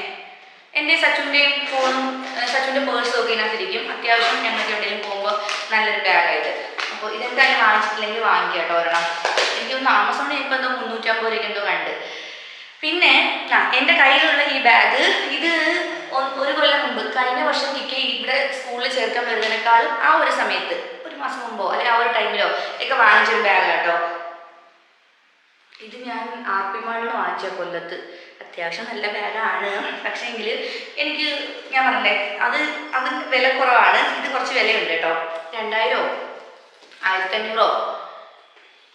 എന്റെ സച്ചുവിന്റെയും ഫോണും സച്ചുന്റെ പേഴ്സും ഒക്കെ ഇതിനകത്തിരിക്കും. അത്യാവശ്യം ഞങ്ങൾക്ക് എവിടെയെങ്കിലും പോകുമ്പോൾ നല്ലൊരു ബാഗായത് അപ്പോൾ ഇതെന്തായാലും വാങ്ങിച്ചിട്ടില്ലെങ്കിൽ വാങ്ങിക്കുക കേട്ടോ ഒരെണ്ണം. എനിക്കൊന്ന് ആമസോണിൽ ഇപ്പോൾ എന്തോ മുന്നൂറ്റമ്പത് രൂപയ്ക്ക് എന്തോ കണ്ട്. പിന്നെ ആ എന്റെ കയ്യിലുള്ള ഈ ബാഗ് ഇത് ഒരു കൊല്ലം മുമ്പ് കഴിഞ്ഞ വർഷം കിക്ക് ഇവിടെ സ്കൂളിൽ ചേർക്കാൻ വരുന്നതിനേക്കാളും ആ ഒരു സമയത്ത് ഒരു മാസം മുമ്പോ അല്ലെങ്കിൽ ആ ഒരു ടൈമിലോ ഒക്കെ വാങ്ങിച്ചൊരു ബാഗ് കേട്ടോ. ഇത് ഞാൻ ആർ പി മാളിൽ വാങ്ങിച്ച കൊല്ലത്ത്. അത്യാവശ്യം നല്ല ബാഗാണ് പക്ഷേ എങ്കിൽ എനിക്ക് ഞാൻ പറഞ്ഞേ അത് അത് വില കുറവാണ്. ഇത് കുറച്ച് വിലയുണ്ട് കേട്ടോ രണ്ടായിരമോ ആയിരത്തി അഞ്ഞൂറോ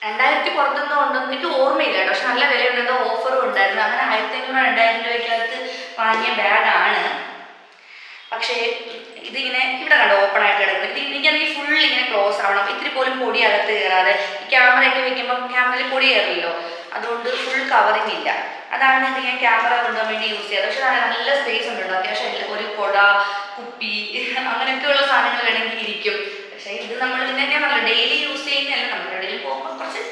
രണ്ടായിരത്തി പുറത്തൊന്നും ഉണ്ടെന്ന് എനിക്ക് ഓർമ്മയില്ല കേട്ടോ പക്ഷെ നല്ല വിലയുണ്ടെന്നോ ഓഫറും ഉണ്ടായിരുന്നു. അങ്ങനെ ആയിരത്തി അഞ്ഞൂറ് രണ്ടായിരം രൂപയ്ക്കകത്ത് വാങ്ങിയ ബാഗാണ് പക്ഷേ ഇതിങ്ങനെ ഇവിടെ കണ്ടോ ഓപ്പൺ ആയിട്ട് കിടക്കുന്നത് ഇത് എനിക്കാണെങ്കിൽ ഫുൾ ഇങ്ങനെ ക്ലോസ് ആവണം. ഇത്തിരി പോലും പൊടി അകത്ത് കയറാതെ. ഈ ക്യാമറയൊക്കെ വെക്കുമ്പോൾ ക്യാമറയിൽ പൊടി കയറില്ലല്ലോ. അതുകൊണ്ട് ഫുൾ കവറിങ് ഇല്ല. അതാണ് ഇത് ഞാൻ ക്യാമറ കൊണ്ടുപോകാൻ വേണ്ടി യൂസ് ചെയ്യാറ് പക്ഷെ നല്ല സ്പേസ് ഉണ്ട് കേട്ടോ അത്യാവശ്യം ഒരു കുട കുപ്പി അങ്ങനെയൊക്കെയുള്ള സാധനങ്ങൾ വേണമെങ്കിൽ ഇരിക്കും. പക്ഷെ ഇത് നമ്മൾ തന്നെ പറഞ്ഞു ഡെയിലി യൂസ് ചെയ്യുന്നതല്ല. നമ്മൾ എവിടെയെങ്കിലും പോകുമ്പോൾ കുറച്ച്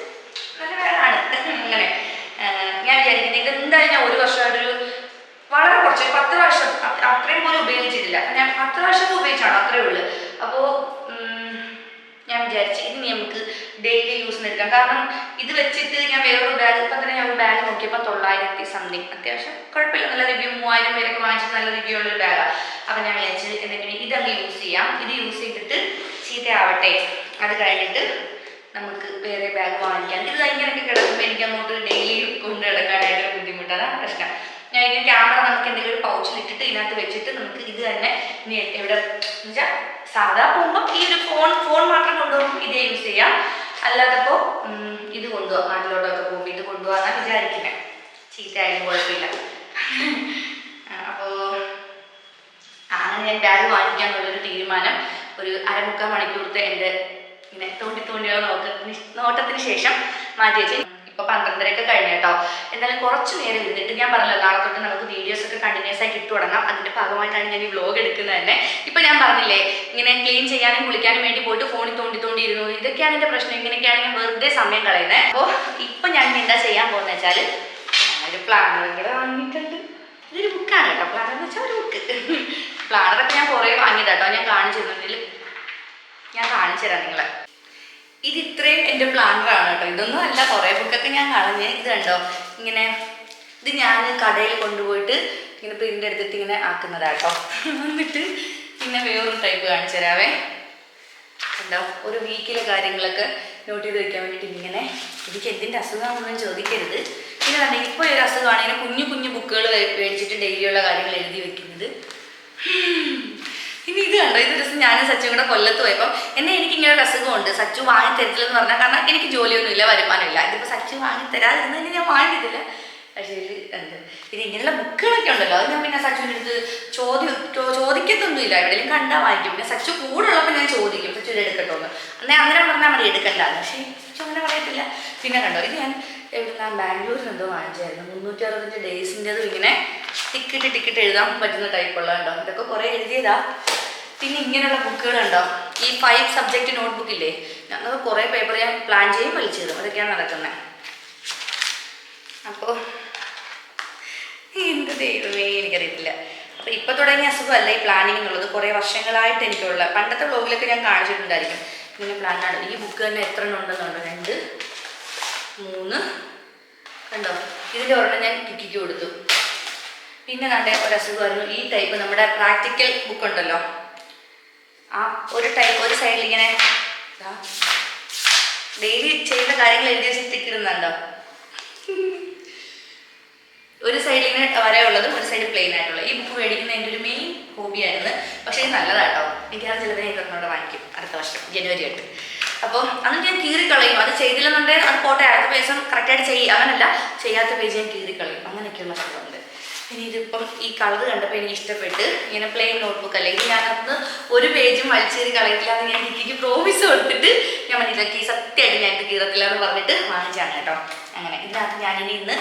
നല്ല വേറാണ്. <laughs> അങ്ങനെ. ഞാൻ വിചാരിക്കുന്നത് ഇത് എന്തായാലും ഞാൻ ഒരു വർഷമായിട്ടൊരു വളരെ കുറച്ച് പത്ത് വർഷം അത് അത്രയും പോലും ഉപയോഗിച്ചിട്ടില്ല. ഞാൻ പത്ത് വർഷമൊക്കെ ഉപയോഗിച്ചാണ് അത്രേ ഉള്ളൂ. അപ്പോൾ ഞാൻ വിചാരിച്ചു ഇത് നമുക്ക് ഡെയിലി യൂസിന് എടുക്കാം. കാരണം ഇത് വെച്ചിട്ട് ഞാൻ വേറൊരു ബാഗ് ഇപ്പം തന്നെ ഞാൻ ബാഗ് നോക്കിയപ്പോൾ തൊള്ളായിരത്തി സംതിങ് അത്യാവശ്യം കുഴപ്പമില്ല. നല്ല റിവ്യൂ മൂവായിരം പേരൊക്കെ വാങ്ങിച്ചിട്ട് നല്ല റിവ്യൂ ഉള്ളൊരു ബാഗാണ് അപ്പം ഞാൻ വിചാരിച്ചു എന്തെങ്കിലും ഇതങ്ങ് യൂസ് ചെയ്യാം. ഇത് യൂസ് ചെയ്തിട്ട് ചീത്തയാവട്ടെ. അത് കഴിഞ്ഞിട്ട് നമുക്ക് വേറെ ബാഗ് വാങ്ങിക്കാം. ഇത് ഇങ്ങനെയൊക്കെ കിടക്കുമ്പോൾ എനിക്ക് അങ്ങോട്ട് ഡെയിലി കൊണ്ട് കിടക്കാനായിട്ട് ബുദ്ധിമുട്ടാണ് പ്രശ്നം. ഞാൻ ഇങ്ങനെ ക്യാമറ നമുക്ക് എന്തെങ്കിലും ഒരു പൗച്ചിലിട്ടിട്ട് ഇതിനകത്ത് വെച്ചിട്ട് നമുക്ക് ഇത് തന്നെ എവിടെ എവിടെ എന്നുവെച്ചാൽ സാധാ പോകുമ്പോൾ ഈ ഒരു ഫോൺ ഫോൺ മാത്രം കൊണ്ടുപോകുമ്പോൾ ഇതേ യൂസ് ചെയ്യാം. അല്ലാത്തപ്പോൾ ഇത് കൊണ്ടുപോകാം നാട്ടിലോട്ടൊക്കെ പോകും ഇത് കൊണ്ടുപോകാന്നാണ് വിചാരിക്കുന്നത് ചീത്തയായാലും കുഴപ്പമില്ല. അപ്പോൾ അങ്ങനെ ഞാൻ ബാഗ് വാങ്ങിക്കാന്നുള്ളൊരു തീരുമാനം ഒരു അരമുക്കാൽ മണിക്കൂറത്തെ എന്റെ ഇങ്ങനെ തോണ്ടി തോണ്ടിയോ നോക്കത്തിന് നോട്ടത്തിന് ശേഷം മാറ്റി വെച്ച്. ഇപ്പൊ പന്ത്രണ്ടരയൊക്കെ കഴിഞ്ഞ കേട്ടോ എന്നാലും കുറച്ച് നേരം ഇരുന്നിട്ട് ഞാൻ പറഞ്ഞല്ലോ നാളെ തൊട്ട് നമുക്ക് വീഡിയോസ് ഒക്കെ കണ്ടിന്യൂസ് ആയിട്ട് ഇട്ട് തുടങ്ങാം. അതിന്റെ ഭാഗമായിട്ടാണ് ഞാൻ ഈ വ്ലോഗ് എടുക്കുന്നത് തന്നെ. ഇപ്പൊ ഞാൻ പറഞ്ഞില്ലേ ഇങ്ങനെ ക്ലീൻ ചെയ്യാനും കുളിക്കാനും വേണ്ടി പോയിട്ട് ഫോണിൽ തോണ്ടി തോണ്ടി ഇരുന്നു. ഇതൊക്കെയാണ് എന്റെ പ്രശ്നം. ഇങ്ങനെയൊക്കെയാണ് ഞാൻ വെറുതെ സമയം കളയുന്നത് അപ്പോൾ ഇപ്പൊ ഞാൻ എന്താ ചെയ്യാൻ പോകുന്നത് വെച്ചാൽ ഒരു പ്ലാനർ വാങ്ങിയിട്ടുണ്ട്. ഇതൊരു ബുക്കാണ് കേട്ടോ. പ്ലാനർ എന്ന് വെച്ചാൽ ഒരു ബുക്ക് പ്ലാനറൊക്കെ ഞാൻ കുറേ വാങ്ങിയതാട്ടോ. ഞാൻ കാണിച്ചിരുന്നുണ്ടെങ്കിൽ ഞാൻ കാണിച്ചു തരാം നിങ്ങളെ. ഇത് ഇത്രയും എന്റെ പ്ലാനറാണ് കേട്ടോ. ഇതൊന്നും അല്ല കുറേ ബുക്കൊക്കെ ഞാൻ കളഞ്ഞ് ഇത് കണ്ടോ? ഇങ്ങനെ ഇത് ഞാൻ കടയിൽ കൊണ്ടുപോയിട്ട് ഇങ്ങനെ പ്രിന്റ് എടുത്തിട്ട് ഇങ്ങനെ ആക്കുന്നതാട്ടോ എന്നിട്ട് പിന്നെ വേറൊരു ടൈപ്പ് കാണിച്ചു തരാവേ. കണ്ടോ? ഒരു വീക്കിലെ കാര്യങ്ങളൊക്കെ നോട്ട് ചെയ്ത് വെക്കാൻ വേണ്ടിയിട്ട് ഇങ്ങനെ എനിക്ക് എന്തിന്റെ അസുഖമാണെന്നൊന്നും ചോദിക്കരുത്. പിന്നെ തന്നെ ഇപ്പോൾ ഒരു അസുഖമാണ്. ഇങ്ങനെ കുഞ്ഞു കുഞ്ഞു ബുക്കുകൾ മേടിച്ചിട്ട് ഡെയിലിയുള്ള കാര്യങ്ങൾ എഴുതി വെക്കുന്നത്. ഇനി ഇത് കണ്ടോ? ഇത് ദിവസം ഞാനും സച്ചും കൂടെ കൊല്ലത്ത് പോയപ്പോൾ എന്നെ എനിക്ക് ഇങ്ങനെ ഒരു അസുഖമുണ്ട്. സച്ചു വാങ്ങി തരത്തില്ലെന്ന് പറഞ്ഞാൽ കാരണം എനിക്ക് ജോലിയൊന്നുമില്ല വരുമാനമില്ല. ഇതിപ്പോൾ സച്ചു വാങ്ങി തരാതിരുന്നതിന് ഞാൻ വാങ്ങിയിട്ടില്ല പക്ഷേ ഇത് എന്ത്? പിന്നെ ഇങ്ങനെയുള്ള ബുക്കുകളൊക്കെ ഉണ്ടല്ലോ. അത് ഞാൻ പിന്നെ സച്ചുവിന്റെ അടുത്ത് ചോദ്യം ചോദിക്കത്തൊന്നും ചോദിക്കത്തൊന്നുമില്ല. എവിടെയെങ്കിലും കണ്ടാൽ വാങ്ങിക്കും. പിന്നെ സച്ചു കൂടുള്ളപ്പോൾ ഞാൻ ചോദിക്കും. സച്ചു എടുക്കട്ടോ എന്ന് അന്നേ അങ്ങനെ പറഞ്ഞാൽ മതി എടുക്കണ്ട പക്ഷേ സച്ചു അങ്ങനെ പറയത്തില്ല. പിന്നെ കണ്ടോ? ഇത് ഞാൻ എവിടുന്ന? ബാംഗ്ലൂരിൽ എന്തോ വാങ്ങിച്ചായിരുന്നു. മുന്നൂറ്റി അറുപത്തഞ്ച് ഡേയ്സിന്റെതും ഇങ്ങനെ ടിക്കറ്റ് ടിക്കറ്റ് എഴുതാൻ പറ്റുന്ന ടൈപ്പുള്ള കണ്ടോ? ഇതൊക്കെ കുറേ എഴുതിയതാ. പിന്നെ ഇങ്ങനെയുള്ള ബുക്കുകളുണ്ടോ ഈ ഫൈവ് സബ്ജക്റ്റ് നോട്ട്ബുക്ക് ഇല്ലേ? ഞങ്ങൾ കുറേ പേപ്പർ ഞാൻ പ്ലാൻ ചെയ്യും വലിച്ചിടും അതൊക്കെയാണ് നടക്കുന്നത് അപ്പോൾ എന്ത് ദൈവമേ എനിക്കറിയത്തില്ല. അപ്പോൾ ഇപ്പോൾ തുടങ്ങിയ അസുഖമല്ല ഈ പ്ലാനിങ് എന്നുള്ളത്. കുറേ വർഷങ്ങളായിട്ട് എനിക്കുള്ള പണ്ടത്തെ ബ്ലോഗിലൊക്കെ ഞാൻ കാണിച്ചിട്ടുണ്ടായിരിക്കും. ഇങ്ങനെ പ്ലാനാണ് ഈ ബുക്ക് തന്നെ എത്ര ഉണ്ടെന്നുണ്ടോ? രണ്ട് മൂന്ന് കണ്ടോ? ഇതിന്റെ ഒരെണ്ണം ഞാൻ കിക്കിക്ക് കൊടുത്തു. പിന്നെ കണ്ട ഒരു അസുഖമായിരുന്നു ഈ ടൈപ്പ് നമ്മുടെ പ്രാക്ടിക്കൽ ബുക്ക് ഉണ്ടല്ലോ. ആ ഒരു ടൈപ്പ് ഒരു സൈഡിൽ ഇങ്ങനെ ഡെയിലി ചെയ്യുന്ന കാര്യങ്ങൾ എഴുതി വെച്ച് തിക്കിടുന്നുണ്ടോ ഒരു സൈഡിൽ ഇങ്ങനെ വരയുള്ളതും ഒരു സൈഡ് പ്ലെയിൻ ആയിട്ടുള്ളത്. ഈ ബുക്ക് മേടിക്കുന്ന എന്റെ ഒരു മെയിൻ ഹോബിയായിരുന്നു പക്ഷേ ഇത് നല്ലതാട്ടോ. എനിക്കത് ചിലപ്പോൾ ഞാൻ ഇതൊന്നോടെ വാങ്ങിക്കും അടുത്ത വർഷം ജനുവരി എട്ട് അപ്പോൾ അന്ന് ഞാൻ കീറിക്കളയും. അത് ചെയ്തില്ലെന്നുണ്ടെങ്കിൽ അത് പോട്ടെ. അടുത്ത പേജ് കറക്റ്റായിട്ട് ചെയ്യും അങ്ങനല്ല. ചെയ്യാത്ത പേജ് ഞാൻ കീറിക്കളയും. അങ്ങനെയൊക്കെയുള്ള സ്ഥലമുണ്ട് ഇതിപ്പം ഈ കളർ കണ്ടപ്പോൾ എനിക്ക് ഇഷ്ടപ്പെട്ട്. ഇങ്ങനെ പ്ലെയിൻ നോട്ട്ബുക്ക് അല്ലെങ്കിൽ ഞാനന്ന് ഒരു പേജും വലിച്ചേരി കളയില്ല എന്ന് ഞാൻ ഡിക്കിക്ക് പ്രോമിസ് കൊടുത്തിട്ട് ഞാൻ മനസ്സിലാക്കി സത്യമായിട്ട് ഞാൻ ഇത് കീറത്തില്ല എന്ന് പറഞ്ഞിട്ട് വാങ്ങിച്ചാണ് കേട്ടോ. അങ്ങനെ ഇതിനകത്ത് ഞാനിനി ഇന്ന്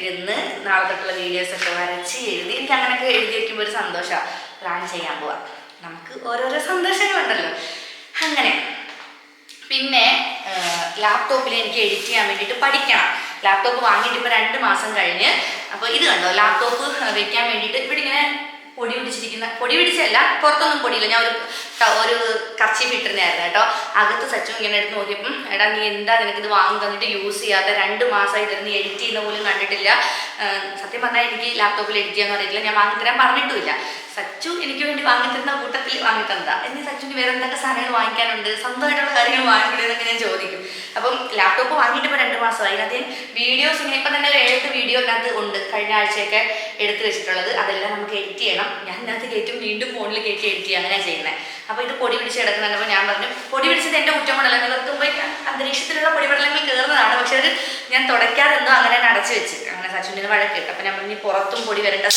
ഇരുന്ന് നാളെ തൊട്ടുള്ള വീഡിയോസൊക്കെ വരച്ച് എഴുതി എനിക്ക് അങ്ങനെയൊക്കെ എഴുതി വയ്ക്കുമ്പോൾ ഒരു സന്തോഷമാണ് പ്ലാൻ ചെയ്യാൻ പോവാം. നമുക്ക് ഓരോരോ സന്തോഷങ്ങളുണ്ടല്ലോ. അങ്ങനെ. പിന്നെ ലാപ്ടോപ്പിൽ എനിക്ക് എഡിറ്റ് ചെയ്യാൻ വേണ്ടിയിട്ട് പഠിക്കണം. ലാപ്ടോപ്പ് വാങ്ങിയിട്ട് ഇപ്പോൾ രണ്ട് മാസം കഴിഞ്ഞ്. അപ്പോൾ ഇത് കണ്ടോ ലാപ്ടോപ്പ് വെക്കാൻ വേണ്ടിയിട്ട് ഇവിടെ ഇങ്ങനെ പൊടി പിടിച്ചിരിക്കുന്ന പൊടി പിടിച്ചല്ല പുറത്തൊന്നും പൊടിയില്ല. ഞാൻ ഒരു ഒരു കർച്ചീഫ് ഇട്ടിരുന്നായിരുന്നു കേട്ടോ. അകത്ത് സച്ചു ഇങ്ങനെ എടുത്ത് നോക്കിയപ്പം എടാ നീ എന്താ നിനക്കിത് വാങ്ങി തന്നിട്ട് യൂസ് ചെയ്യാത്ത രണ്ട് മാസമായി തരുന്ന എഡിറ്റ് ചെയ്യുന്ന പോലും കണ്ടിട്ടില്ല. സത്യം പറഞ്ഞാൽ എനിക്ക് ലാപ്ടോപ്പിൽ എഡിറ്റ് ചെയ്യാന്ന് അറിയില്ല ഞാൻ വാങ്ങിത്തരാൻ പറഞ്ഞിട്ടുമില്ല. സച്ചു എനിക്ക് വേണ്ടി വാങ്ങിത്തരുന്ന കൂട്ടത്തിൽ വാങ്ങിത്തന്നതാ. എന്നെ സച്ചുവിന് വേറെ എന്തൊക്കെ സാധനങ്ങൾ വാങ്ങിക്കാനുണ്ട്? സ്വന്തമായിട്ടുള്ള കാര്യങ്ങൾ വാങ്ങിക്കൂടെ എന്നൊക്കെ ഞാൻ ചോദിക്കും. അപ്പം ലാപ്ടോപ്പ് വാങ്ങിയിട്ട് ഇപ്പോൾ രണ്ട് മാസമായി. അതിൽ വീഡിയോസ് ഇങ്ങനെ ഇപ്പം തന്നെ ഏഴെട്ട് വീഡിയോ അതിനകത്ത് ഉണ്ട്. കഴിഞ്ഞ ആഴ്ചയൊക്കെ എടുത്തു വെച്ചിട്ടുള്ളത്. അതെല്ലാം നമുക്ക് എഡിറ്റ് ചെയ്യണം. ഞാൻ ഇതിനകത്ത് കയറ്റും വീണ്ടും ഫോണിൽ കയറ്റി എഡിറ്റ് ചെയ്യുക അങ്ങനെ ചെയ്യുന്നത് അപ്പോൾ ഇത് പൊടി പിടിച്ച് കിടക്കുന്നുണ്ടപ്പോൾ ഞാൻ പറഞ്ഞു പൊടി പിടിച്ചത് എന്റെ കുറ്റം കൊണ്ടല്ല അന്തരീക്ഷത്തിലുള്ള പൊടിപടലങ്ങൾ കയറുന്നതാണ് പക്ഷെ അത് ഞാൻ തുടയ്ക്കാതെ എന്തോ അങ്ങനെ അടച്ചു വെച്ച് അങ്ങനെ സച്ചുവിന്റെ വഴക്ക് ഇട്ട് അപ്പോൾ ഞാൻ പറഞ്ഞു പുറത്തും പൊടി വരേണ്ട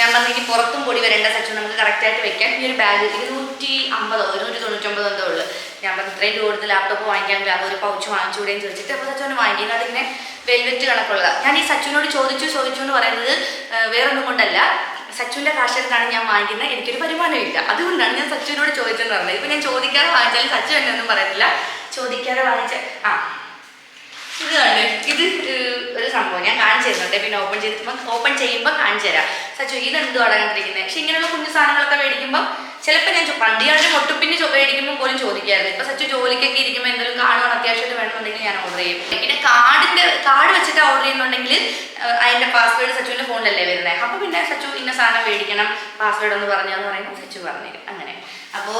ഞാൻ പറഞ്ഞു ഇനി പുറത്തും പൊടി വരേണ്ട സച്ചു. നമുക്ക് കറക്റ്റായിട്ട് വെക്കാം. ഈ ഒരു ബാഗ് ഇരുന്നൂറ്റി അമ്പതോ ഇരുന്നൂറ്റി തൊണ്ണൂറ്റൊമ്പതോ എന്തോ ഉള്ളു. ഞാൻ പറഞ്ഞു ഇത്രയും രൂപ കൊടുത്ത് ലാപ്ടോപ്പ് വാങ്ങിക്കാൻ ഒരു പൗച്ച് വാങ്ങിച്ചുകൂടെയും ചോദിച്ചിട്ട്? അപ്പോൾ സച്ചുവിന് വാങ്ങിക്കുന്നത് അതിങ്ങനെ വെൽവെറ്റ് കണക്കുള്ളതാണ് ഞാൻ ഈ സച്ചുവിനോട് ചോദിച്ചു ചോദിച്ചു എന്ന് പറയുന്നത് വേറെ വേറൊന്നും കൊണ്ടല്ല. സച്ചുവിന്റെ കാശെടുത്താണ് ഞാൻ വാങ്ങിക്കുന്നത്. എനിക്കൊരു വരുമാനമില്ല. അതുകൊണ്ടാണ് ഞാൻ സച്ചുവിനോട് ചോദിച്ചെന്ന് പറഞ്ഞത്. ഇപ്പം ഞാൻ ചോദിക്കാതെ വാങ്ങിച്ചാൽ സച്ചു എന്നെ ഒന്നും പറയത്തില്ല. ചോദിക്കാതെ വാങ്ങിച്ച ആ. ഇത് കണ്ട് ഇത് ഒരു സംഭവം ഞാൻ കാണിച്ചു തരുന്നുണ്ട് പിന്നെ ഓപ്പൺ ചെയ്തിട്ട് ഓപ്പൺ ചെയ്യുമ്പോൾ കാണിച്ചു തരാം. സച്ചു ഇത് എന്തോ പക്ഷെ ഇങ്ങനെയുള്ള കുഞ്ഞു സാധനങ്ങളൊക്കെ മേടിക്കുമ്പോൾ ചിലപ്പോൾ ഞാൻ പണ്ട് ഞാൻ മുട്ടുപ്പിന് മേടിക്കുമ്പോൾ പോലും ചോദിക്കായിരുന്നു ഇപ്പൊ സച്ചു ജോലിക്കൊക്കെ ഇരിക്കുമ്പോൾ എന്തെങ്കിലും കാണുവാൻ അത്യാവശ്യമായിട്ട് വേണമെന്നുണ്ടെങ്കിൽ ഞാൻ ഓർഡർ ചെയ്യും. പിന്നെ കാർഡിന്റെ കാർഡ് വെച്ചിട്ട് ഓർഡർ ചെയ്യുന്നുണ്ടെങ്കിൽ അതിന്റെ പാസ്വേഡ് സച്ചുവിന്റെ ഫോണിലല്ലേ വരുന്നത് അപ്പൊ പിന്നെ സച്ചു ഇന്ന സാധനം മേടിക്കണം പാസ്വേഡ് ഒന്ന് പറഞ്ഞാന്ന് പറയുമ്പോൾ സച്ചു പറഞ്ഞു അങ്ങനെ. അപ്പോൾ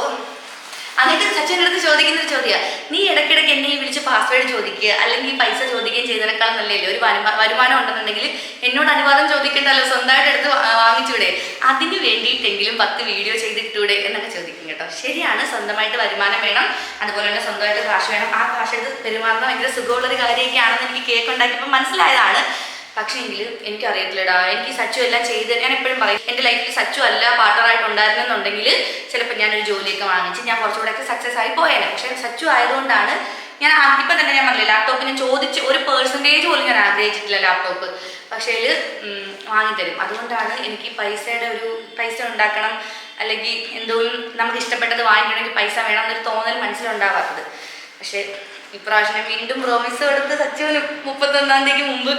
സച്ചിന്റെ അടുത്ത് ചോദിക്കുന്ന ഒരു ചോദ്യമാണ് നീ ഇടയ്ക്കിടയ്ക്ക് എന്നെ വിളിച്ച് പാസ്വേഡ് ചോദിക്കുക അല്ലെങ്കിൽ പൈസ ചോദിക്കുകയും ചെയ്തതിനേക്കാളും നല്ലല്ലേ ഒരു വരുമാനം ഉണ്ടെന്നുണ്ടെങ്കിൽ എന്നോട് അനുവാദം ചോദിക്കണ്ടല്ലോ സ്വന്തമായിട്ട് എടുത്ത് വാങ്ങിച്ചൂടെ? അതിന് വേണ്ടിയിട്ടെങ്കിലും പത്ത് വീഡിയോ ചെയ്തിട്ടൂടെ? എന്നൊക്കെ ചോദിക്കും കേട്ടോ. ശരിയാണ് സ്വന്തമായിട്ട് വരുമാനം വേണം അതുപോലെ തന്നെ സ്വന്തമായിട്ട് കാശ് വേണം. ആ എടുത്ത് പെരുമാറുന്ന ഭയങ്കര സുഖമുള്ളൊരു കാര്യമൊക്കെ ആണെന്ന് എനിക്ക് കേക്ക് ഉണ്ടാക്കിയപ്പോൾ മനസ്സിലായതാണ്. പക്ഷേ എങ്കിൽ എനിക്കറിയത്തില്ലടാ. എനിക്ക് സച്ചു എല്ലാം ചെയ്ത് ഞാൻ എപ്പോഴും പറയും എന്റെ ലൈഫിൽ സച്ചു അല്ല പാർട്ണറായിട്ട് ഉണ്ടായിരുന്നെന്നുണ്ടെങ്കിൽ ചിലപ്പോൾ ഞാനൊരു ജോലിയൊക്കെ വാങ്ങിച്ച് ഞാൻ കുറച്ചുകൂടെയൊക്കെ സക്സസ് ആയി പോയേനെ. പക്ഷേ സച്ചു ആയതുകൊണ്ടാണ് ഞാൻ ഇപ്പം തന്നെ ഞാൻ പറഞ്ഞില്ല ലാപ്ടോപ്പ് ഞാൻ ചോദിച്ച് ഒരു പേഴ്സന്റേജ് പോലും ഞാൻ ആഗ്രഹിച്ചിട്ടില്ല ലാപ്ടോപ്പ് പക്ഷേ വാങ്ങിത്തരും. അതുകൊണ്ടാണ് എനിക്ക് പൈസയുടെ ഒരു പൈസ ഉണ്ടാക്കണം അല്ലെങ്കിൽ എന്തോലും നമുക്ക് ഇഷ്ടപ്പെട്ടത് വാങ്ങിക്കണമെങ്കിൽ പൈസ വേണം എന്നൊരു തോന്നൽ മനസ്സിലുണ്ടാവാത്തത്. പക്ഷേ ഇപ്രാവശ്യം വീണ്ടും പ്രോമിസ് കൊടുത്ത് സച്ചുവിന് മുപ്പത്തൊന്നാം തീയതിക്ക് മുമ്പ്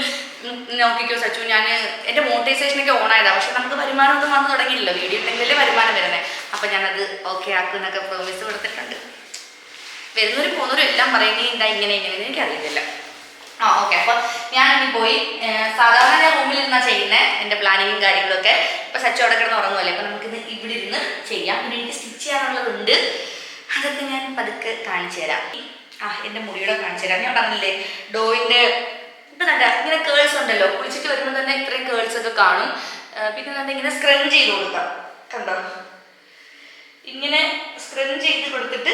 നോക്കിക്കോ സച്ചു. ഞാൻ എന്റെ മോട്ടിവേഷനൊക്കെ ഓൺ ആയതാണ് പക്ഷെ നമുക്ക് വരുമാനം ഒന്നും വന്നു തുടങ്ങിയില്ലല്ലോ. വീഡിയോ ഉണ്ടെങ്കിലല്ലേ വരുമാനം വരുന്നത് അപ്പം ഞാനത് ഓക്കെ ആക്കുന്നൊക്കെ പ്രോമിസ് കൊടുത്തിട്ടുണ്ട്. വരുന്നവരും പോകുന്നവരും എല്ലാം പറയുന്നത് എന്താ ഇങ്ങനെ ഇങ്ങനെ? എനിക്ക് എനിക്കറിയത്തില്ല ആ ഓക്കെ അപ്പോൾ ഞാൻ ഇനി പോയി സാധാരണ ഞാൻ റൂമിൽ ഇരുന്നാണ് ചെയ്യുന്നത് എന്റെ പ്ലാനിങ്ങും കാര്യങ്ങളൊക്കെ. ഇപ്പോൾ സച്ചു അവിടെ കിടന്ന് ഉറങ്ങുമല്ലേ അപ്പോൾ നമുക്കിന്ന് ഇവിടെ ഇരുന്ന് ചെയ്യാം. പിന്നെ എനിക്ക് സ്റ്റിച്ച് ചെയ്യാനുള്ളതുണ്ട്. അതൊക്കെ ഞാൻ പതുക്കെ കാണിച്ചു തരാം. ആ എന്റെ മുടിയുടെ കാണിച്ചു തരാം ഞാൻ പറഞ്ഞില്ലേ ഡോയിന്റെ ഇപ്പം കണ്ട ഇങ്ങനെ കേൾസ് ഉണ്ടല്ലോ കുളിച്ചിട്ട് വരുമ്പോൾ തന്നെ ഇത്രയും കേൾസ് ഒക്കെ കാണും. പിന്നെ കണ്ട ഇങ്ങനെ സ്ക്രഞ്ച് ചെയ്ത് കൊടുക്കാം. കണ്ടോ? ഇങ്ങനെ സ്ക്രഞ്ച് ചെയ്ത് കൊടുത്തിട്ട്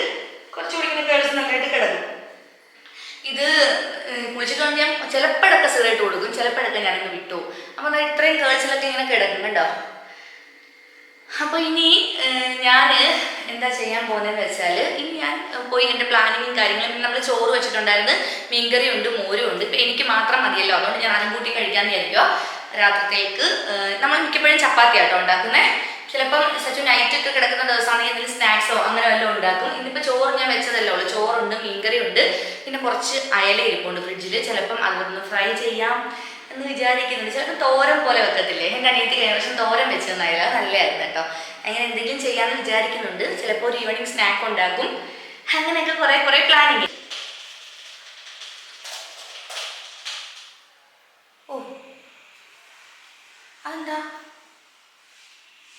കുറച്ചുകൂടി ഇങ്ങനെ കേൾസ് നല്ലതായിട്ട് കിടക്കും. ഇത് ഏഹ്, കുളിച്ചിട്ട് വന്ന് ഞാൻ ചിലപ്പോഴൊക്കെ സിഗരറ്റ് കൊടുക്കും ചിലപ്പോഴൊക്കെ ഞാനങ്ങ് വിട്ടു അപ്പോൾ ദാ ഇത്രയും കേൾസിലൊക്കെ ഇങ്ങനെ കിടക്കും കണ്ടോ അപ്പോൾ ഇനി ഞാൻ എന്താ ചെയ്യാൻ പോകുന്നതെന്ന് വെച്ചാൽ ഇനി ഞാൻ പോയി എന്റെ പ്ലാനിങ്ങും കാര്യങ്ങളും പിന്നെ നമ്മൾ ചോറ് വെച്ചിട്ടുണ്ടായിരുന്നു. മീൻകറി ഉണ്ട് മോരും ഉണ്ട്. ഇപ്പം എനിക്ക് മാത്രം മതിയല്ലോ. അതുകൊണ്ട് ഞാൻ അതും കൂട്ടി കഴിക്കാമെന്ന് വിചാരിക്കുക രാത്രിത്തേക്ക് നമ്മൾ മിക്കപ്പോഴും ചപ്പാത്തി ആട്ടോ ഉണ്ടാക്കുന്നത് ചിലപ്പം സച്ചു നൈറ്റ് ഒക്കെ കിടക്കുന്ന ദിവസമാണെങ്കിൽ എന്തെങ്കിലും സ്നാക്സോ അങ്ങനെ വല്ലതും ഉണ്ടാക്കും. ഇന്നിപ്പോൾ ചോറ് ഞാൻ വെച്ചതല്ലേ ഉള്ളൂ. ചോറുണ്ട് മീൻകറി ഉണ്ട്. പിന്നെ കുറച്ച് അയല ഇരിപ്പുണ്ട് ഫ്രിഡ്ജിൽ ചിലപ്പം അതൊന്ന് ഫ്രൈ ചെയ്യാം. എന്ന് വിചാരിക്കുന്നുണ്ട് ചിലപ്പോൾ തോരൻ പോലെ വെക്കത്തില്ലേ? എന്റെ അനിയത്തി കഴിഞ്ഞ പ്രാവശ്യം തോരൻ വെച്ച് തന്നായാലും അത് നല്ലതായിരുന്നു കേട്ടോ. അങ്ങനെ എന്തെങ്കിലും ചെയ്യാമെന്ന് വിചാരിക്കുന്നുണ്ട്. ചിലപ്പോൾ ഒരു ഈവനിങ് സ്നാക്ക് ഉണ്ടാക്കും. അങ്ങനെയൊക്കെ കുറേ കുറേ പ്ലാനിങ് ഓ അതെന്താ?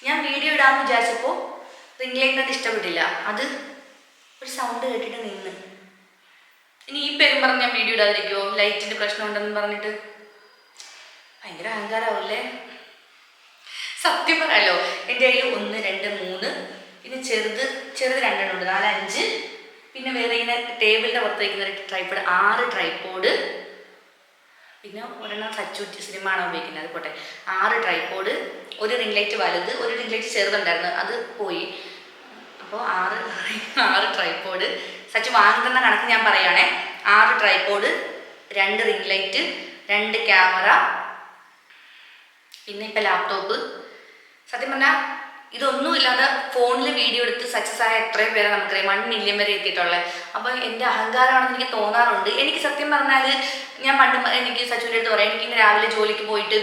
ഞാൻ വീഡിയോ ഇടാമെന്ന് വിചാരിച്ചപ്പോൾ റിംഗ് ലൈറ്റ് അത് ഇഷ്ടപ്പെട്ടില്ല. അത് ഒരു സൗണ്ട് കേട്ടിട്ട് നിന്ന്. ഇനി ഈ പേരും പറഞ്ഞ് ഞാൻ വീഡിയോ ഇടാതിരിക്കുമോ ലൈറ്റിന്റെ പ്രശ്നം ഉണ്ടെന്ന് പറഞ്ഞിട്ട്. ഭയങ്കര അഹങ്കാരാവല്ലേ സത്യം പറയാലോ എന്റെ കയ്യിൽ ഒന്ന് രണ്ട് മൂന്ന് പിന്നെ ചെറുത് ചെറുത് രണ്ടെണ്ണം ഉണ്ട്. നാല് അഞ്ച് പിന്നെ വേറെ ഇങ്ങനെ ടേബിളിന്റെ പുറത്ത് വയ്ക്കുന്ന ഒരു ട്രൈപോഡ് ആറ് ട്രൈപോഡ് പിന്നെ ഒരെണ്ണം സച്ചൂറ്റ് സിനിമ ആണ് ഉപയോഗിക്കുന്നത്? അത് പോട്ടെ. ആറ് ട്രൈപോഡ് ഒരു റിംഗ് ലൈറ്റ് വലുത് ഒരു റിംഗ് ലൈറ്റ് ചെറുതുണ്ടായിരുന്നു. അത് പോയി. അപ്പോൾ ആറ് ആറ് ട്രൈപോഡ് സച്ച് വാങ്ങുന്ന കണക്ക് ഞാൻ പറയുകയാണേ. ആറ് ട്രൈപോഡ് രണ്ട് റിംഗ് ലൈറ്റ് രണ്ട് ക്യാമറ പിന്നെ ഇപ്പം ലാപ്ടോപ്പ് സത്യം പറഞ്ഞാൽ ഇതൊന്നും ഇല്ലാതെ ഫോണിൽ വീഡിയോ എടുത്ത് സക്സസ് ആയ എത്രയും പേരെ നമുക്കറിയാം. വൺ മില്യൺ വരെ എത്തിയിട്ടുള്ളത്. അപ്പോൾ എന്റെ അഹങ്കാരമാണെന്ന് എനിക്ക് തോന്നാറുണ്ട്. എനിക്ക് സത്യം പറഞ്ഞാൽ ഞാൻ പണ്ട് എനിക്ക് സച്ചുവിന്റെ അടുത്ത് പറയാം. എനിക്ക് രാവിലെ ജോലിക്ക് പോയിട്ട്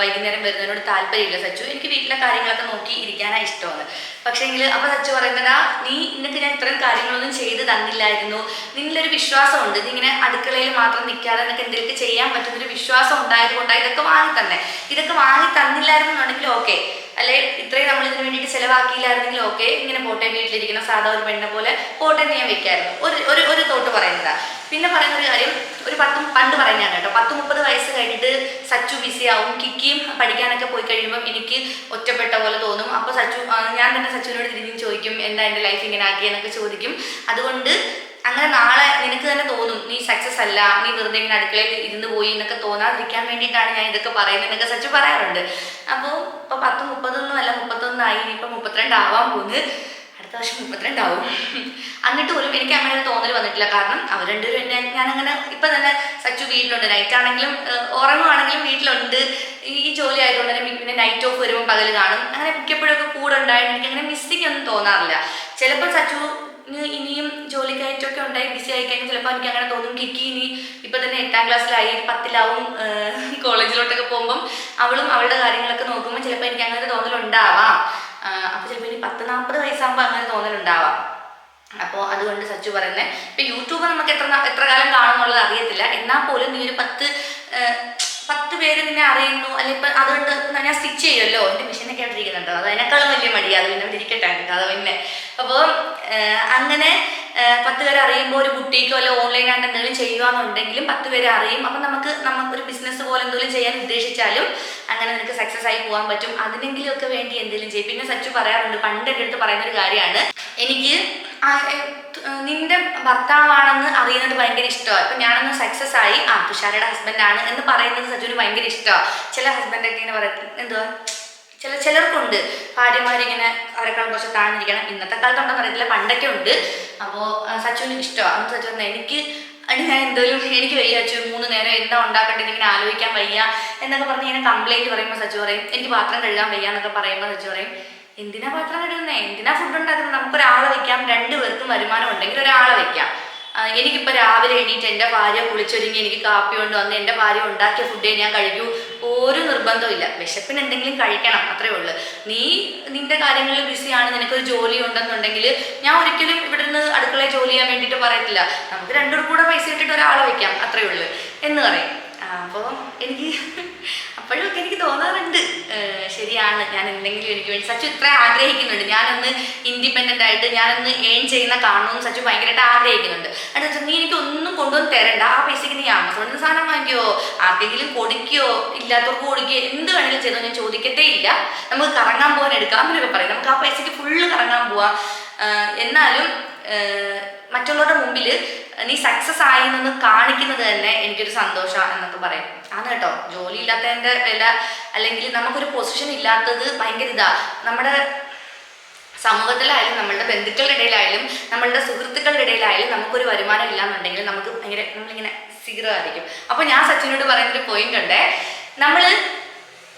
വൈകുന്നേരം വരുന്നതിനോട് താല്പര്യമില്ല സച്ചു. എനിക്ക് വീട്ടിലെ കാര്യങ്ങളൊക്കെ നോക്കി ഇരിക്കാനാണ് ഇഷ്ടമാണ്. പക്ഷേങ്കിൽ അപ്പോൾ സച്ചു പറയുന്നതാ നീ ഇന്നത്തെ ഞാൻ ഇത്രയും കാര്യങ്ങളൊന്നും ചെയ്ത് തന്നില്ലായിരുന്നു. നിന്നിലൊരു വിശ്വാസമുണ്ട്. നീ ഇങ്ങനെ അടുക്കളയിൽ മാത്രം നിൽക്കാതെ നിനക്ക് എന്തെങ്കിലും ചെയ്യാൻ പറ്റുന്നൊരു വിശ്വാസം ഉണ്ടായതുകൊണ്ടാണ് ഇതൊക്കെ വാങ്ങി തന്നെ. ഇതൊക്കെ വാങ്ങി തന്നില്ലായിരുന്നു എന്നുണ്ടെങ്കിൽ ഓക്കെ അല്ലെ? ഇത്രയും നമ്മൾ ഇതിന് വേണ്ടിയിട്ട് ചിലവാക്കിയില്ലായിരുന്നെങ്കിൽ ഓക്കെ ഇങ്ങനെ പോട്ടെ വീട്ടിലിരിക്കുന്ന സാധാ ഒരു പെണ്ണെ പോലെ പോട്ടെ ഞാൻ വെക്കായിരുന്നു. ഒരു ഒരു ഒരു തോട്ട് പറയുന്നതാ. പിന്നെ പറയുന്ന ഒരു കാര്യം ഒരു പത്തും പണ്ട് പറയുന്നതാണ് കേട്ടോ പത്ത് മുപ്പത് വയസ്സ് കഴിഞ്ഞിട്ട് സച്ചു ബിസി ആവും കിക്കിയും പഠിക്കാനൊക്കെ പോയി കഴിയുമ്പം എനിക്ക് ഒറ്റപ്പെട്ട പോലെ തോന്നും. അപ്പോൾ സച്ചു ഞാൻ തന്നെ സച്ചുവിനോട് തിരിഞ്ഞും ചോദിക്കും എന്താ എന്റെ ലൈഫ് ഇങ്ങനെ ആക്കിയെന്നൊക്കെ ചോദിക്കും. അതുകൊണ്ട് അങ്ങനെ നാളെ നിനക്ക് തന്നെ തോന്നും നീ സക്സസ് അല്ല നീ വെറുതെ ഇങ്ങനെ അടുക്കളയിൽ ഇരുന്ന് പോയി എന്നൊക്കെ തോന്നാതിരിക്കാൻ വേണ്ടിയിട്ടാണ് ഞാൻ ഇതൊക്കെ പറയുന്നത് എന്നൊക്കെ സച്ച് പറയാറുണ്ട്. അപ്പോൾ ഇപ്പോൾ പത്ത് മുപ്പതൊന്നും അല്ല മുപ്പത്തൊന്നായി ഇനിയിപ്പോൾ മുപ്പത്തിരണ്ട് ആവാൻ പോകുന്നത് അടുത്ത വർഷം മുപ്പത്തിരണ്ടാവും എന്നിട്ട് പോലും എനിക്ക് അങ്ങനെ ഒരു തോന്നൽ വന്നിട്ടില്ല. കാരണം അവർ രണ്ടുപേരും എന്നെ ഞാനങ്ങനെ ഇപ്പം തന്നെ സച്ചു വീട്ടിലുണ്ട്. നൈറ്റ് ആണെങ്കിലും ഉറങ്ങുവാണെങ്കിലും വീട്ടിലുണ്ട്. ഈ ജോലി ആയതുകൊണ്ട് തന്നെ പിന്നെ നൈറ്റ് ഓഫ് വരുമ്പോൾ പകൽ കാണും. അങ്ങനെ മിക്കപ്പോഴൊക്കെ കൂടെ ഉണ്ടായിട്ട് എനിക്ക് അങ്ങനെ മിസ്സിങ് ഒന്നും തോന്നാറില്ല. ചിലപ്പോൾ സച്ചു ഇനിയും ജോലിക്കായിട്ടൊക്കെ ഉണ്ടായി ബിസി ആയി കഴിഞ്ഞാൽ ചിലപ്പോൾ എനിക്ക് അങ്ങനെ തോന്നും കിക്കി ഇനി ഇപ്പം തന്നെ എട്ടാം ക്ലാസ്സിലായി പത്തിലാവും കോളേജിലോട്ടൊക്കെ പോകുമ്പം അവളും അവളുടെ കാര്യങ്ങളൊക്കെ നോക്കുമ്പോൾ ചിലപ്പോൾ എനിക്ക് അങ്ങനെ തോന്നലുണ്ടാവാം. അപ്പോൾ ചിലപ്പോൾ ഇനി പത്ത് നാൽപ്പത് വയസ്സാകുമ്പോൾ അങ്ങനെ തോന്നലുണ്ടാവാം. അപ്പോൾ അതുകൊണ്ട് സച്ചു പറയുന്നത് ഇപ്പം യൂട്യൂബ് നമുക്ക് എത്ര എത്ര കാലം കാണുമെന്നുള്ളത് അറിയത്തില്ല. എന്നാൽ പോലും നീ ഒരു പത്ത് പത്ത് പേര് നിന്നെ അറിയുന്നു അല്ലെങ്കിൽ അതുകൊണ്ട് ഞാൻ സ്റ്റിച്ച് ചെയ്യുമല്ലോ എന്റെ മെഷീനൊക്കെ കേട്ടിരിക്കുന്നുണ്ട് അത് അതിനേക്കാളും വലിയ മടി. അത് പിന്നെ ഇവിടെ ഇരിക്കട്ടെ അത് പിന്നെ. അപ്പോൾ അങ്ങനെ പത്ത് പേരെ അറിയുമ്പോൾ ഒരു ബുട്ടീക്കോ അല്ലെ ഓൺലൈനായിട്ട് എന്തെങ്കിലും ചെയ്യുകയാണെന്നുണ്ടെങ്കിലും പത്ത് പേര് അറിയും. അപ്പം നമുക്ക് നമുക്കൊരു ബിസിനസ് പോലെ എന്തെങ്കിലും ചെയ്യാൻ ഉദ്ദേശിച്ചാലും അങ്ങനെ നിനക്ക് സക്സസ് ആയി പോകാൻ പറ്റും. അതിനെങ്കിലും ഒക്കെ വേണ്ടി എന്തെങ്കിലും ചെയ്യും. പിന്നെ സച്ചു പറയാറുണ്ട് പണ്ട് എന്റെ അടുത്ത് പറയുന്ന ഒരു കാര്യമാണ്. എനിക്ക് നിന്റെ ഭർത്താവാണെന്ന് അറിയുന്നത് ഭയങ്കര ഇഷ്ടമാണ് ഇപ്പം ഞാനൊന്ന് സക്സസ് ആയി. ആ തുഷാരയുടെ ഹസ്ബൻഡാണ് എന്ന് പറയുന്നത് സജുവിന് ഭയങ്കര ഇഷ്ടമാണ് ചില ഹസ്ബൻഡൊക്കെ ഇങ്ങനെ പറയും എന്തുവാ? ചില ചിലർക്കുണ്ട്. ഭാര്യമാരിങ്ങനെ അവരെക്കാളും കുറച്ച് താഴ്ന്നിരിക്കണം. ഇന്നത്തെ കാലത്തുണ്ടെന്ന് അറിയത്തില്ല പണ്ടൊക്കെ ഉണ്ട്. അപ്പോൾ സച്ചുവിന് ഇഷ്ടമാണ് അന്ന് സച്ചു എനിക്ക് അടി ഞാൻ എന്തോലും എനിക്ക് വയ്യ അച്ചു. മൂന്ന് നേരം എന്താ ഉണ്ടാക്കേണ്ടത്? ഇങ്ങനെ ആലോചിക്കാൻ വയ്യ. എന്നൊക്കെ പറഞ്ഞ് ഇങ്ങനെ കംപ്ലൈന്റ് പറയുമ്പോൾ സച്ചു പറയും എനിക്ക് പാത്രം കഴുകാൻ വയ്യ എന്നൊക്കെ പറയുമ്പോൾ സച്ചു പറയും. എന്തിനാ പാത്രം കഴുകുന്നത് എന്തിനാ ഫുഡ് ഉണ്ടാക്കുന്നത്? നമുക്കൊരാളെ വെക്കാം രണ്ട് പേർക്കും വരുമാനം ഉണ്ടെങ്കിൽ ഒരാളെ വെക്കാം. എനിക്കിപ്പോൾ രാവിലെ എണീറ്റ് എന്റെ ഭാര്യ കുളിച്ചൊരുങ്ങി എനിക്ക് കാപ്പി കൊണ്ട് വന്ന് എന്റെ ഭാര്യ ഉണ്ടാക്കിയ ഫുഡേ ഞാൻ കഴിക്കൂ. ഒരു നിർബന്ധമില്ല വിശപ്പിന് എന്തെങ്കിലും കഴിക്കണം അത്രേ ഉള്ളൂ. നീ നിന്റെ കാര്യങ്ങളിൽ ബിസിയാണ് നിനക്കൊരു ജോലി ഉണ്ടെന്നുണ്ടെങ്കിൽ ഞാൻ ഒരിക്കലും ഇവിടെ നിന്ന് അടുക്കളയിൽ ജോലി ചെയ്യാൻ വേണ്ടിയിട്ട് പറയത്തില്ല. നമുക്ക് രണ്ടുപേർ കൂടെ പൈസ ഇട്ടിട്ട് ഒരാളെ വയ്ക്കാം അത്രേ ഉള്ളൂ. എന്ന് പറയും. അപ്പോൾ എനിക്ക് അപ്പോഴൊക്കെ എനിക്ക് തോന്നാറുണ്ട് ശരിയാണ് ഞാൻ എന്തെങ്കിലും എനിക്ക് വേണ്ടി. സച്ചു ഇത്ര ആഗ്രഹിക്കുന്നുണ്ട്. ഞാനൊന്ന് ഇൻഡിപെൻഡന്റ് ആയിട്ട് ഞാനൊന്ന് ഏൺ ചെയ്യുന്ന കാണണമെന്ന് സച്ചു ഭയങ്കരമായിട്ട് ആഗ്രഹിക്കുന്നുണ്ട്. അതെന്ന് വെച്ചാൽ നീ എനിക്ക് ഒന്നും കൊണ്ടുവന്ന് തരണ്ട. ആ പൈസയ്ക്ക് നീ ആമസോണിൽ സാധനം വാങ്ങിക്കോ? ആർക്കെങ്കിലും കൊടുക്കുകയോ ഇല്ലാത്തവർക്ക് കൊടുക്കുകയോ എന്ത് വേണമെങ്കിലും ചെയ്തോ? ഞാൻ ചോദിക്കത്തേ ഇല്ല. നമുക്ക് കറങ്ങാൻ പോകാൻ എടുക്കാം അങ്ങനെയൊക്കെ പറയും. നമുക്ക് ആ പൈസയ്ക്ക് ഫുള്ള് കറങ്ങാൻ പോവാം. എന്നാലും മറ്റുള്ളവരുടെ മുമ്പിൽ നീ സക്സസ് ആയി എന്ന് കാണിക്കുന്നത് തന്നെ എനിക്കൊരു സന്തോഷം എന്നൊക്കെ പറയും. ആണ് കേട്ടോ. ജോലി ഇല്ലാത്തതിന്റെ വില അല്ലെങ്കിൽ നമുക്കൊരു പൊസിഷൻ ഇല്ലാത്തത് ഭയങ്കര ഇതാ. നമ്മുടെ സമൂഹത്തിലായാലും നമ്മളുടെ ബന്ധുക്കളുടെ ഇടയിലായാലും നമ്മളുടെ സുഹൃത്തുക്കളുടെ ഇടയിലായാലും നമുക്കൊരു വരുമാനം ഇല്ലാന്നുണ്ടെങ്കിൽ നമുക്ക് ഭയങ്കര നമ്മളിങ്ങനെ സീറോ അപ്പോൾ ഞാൻ സച്ചിനോട് പറയുന്നൊരു പോയിന്റ് ഉണ്ട്. നമ്മൾ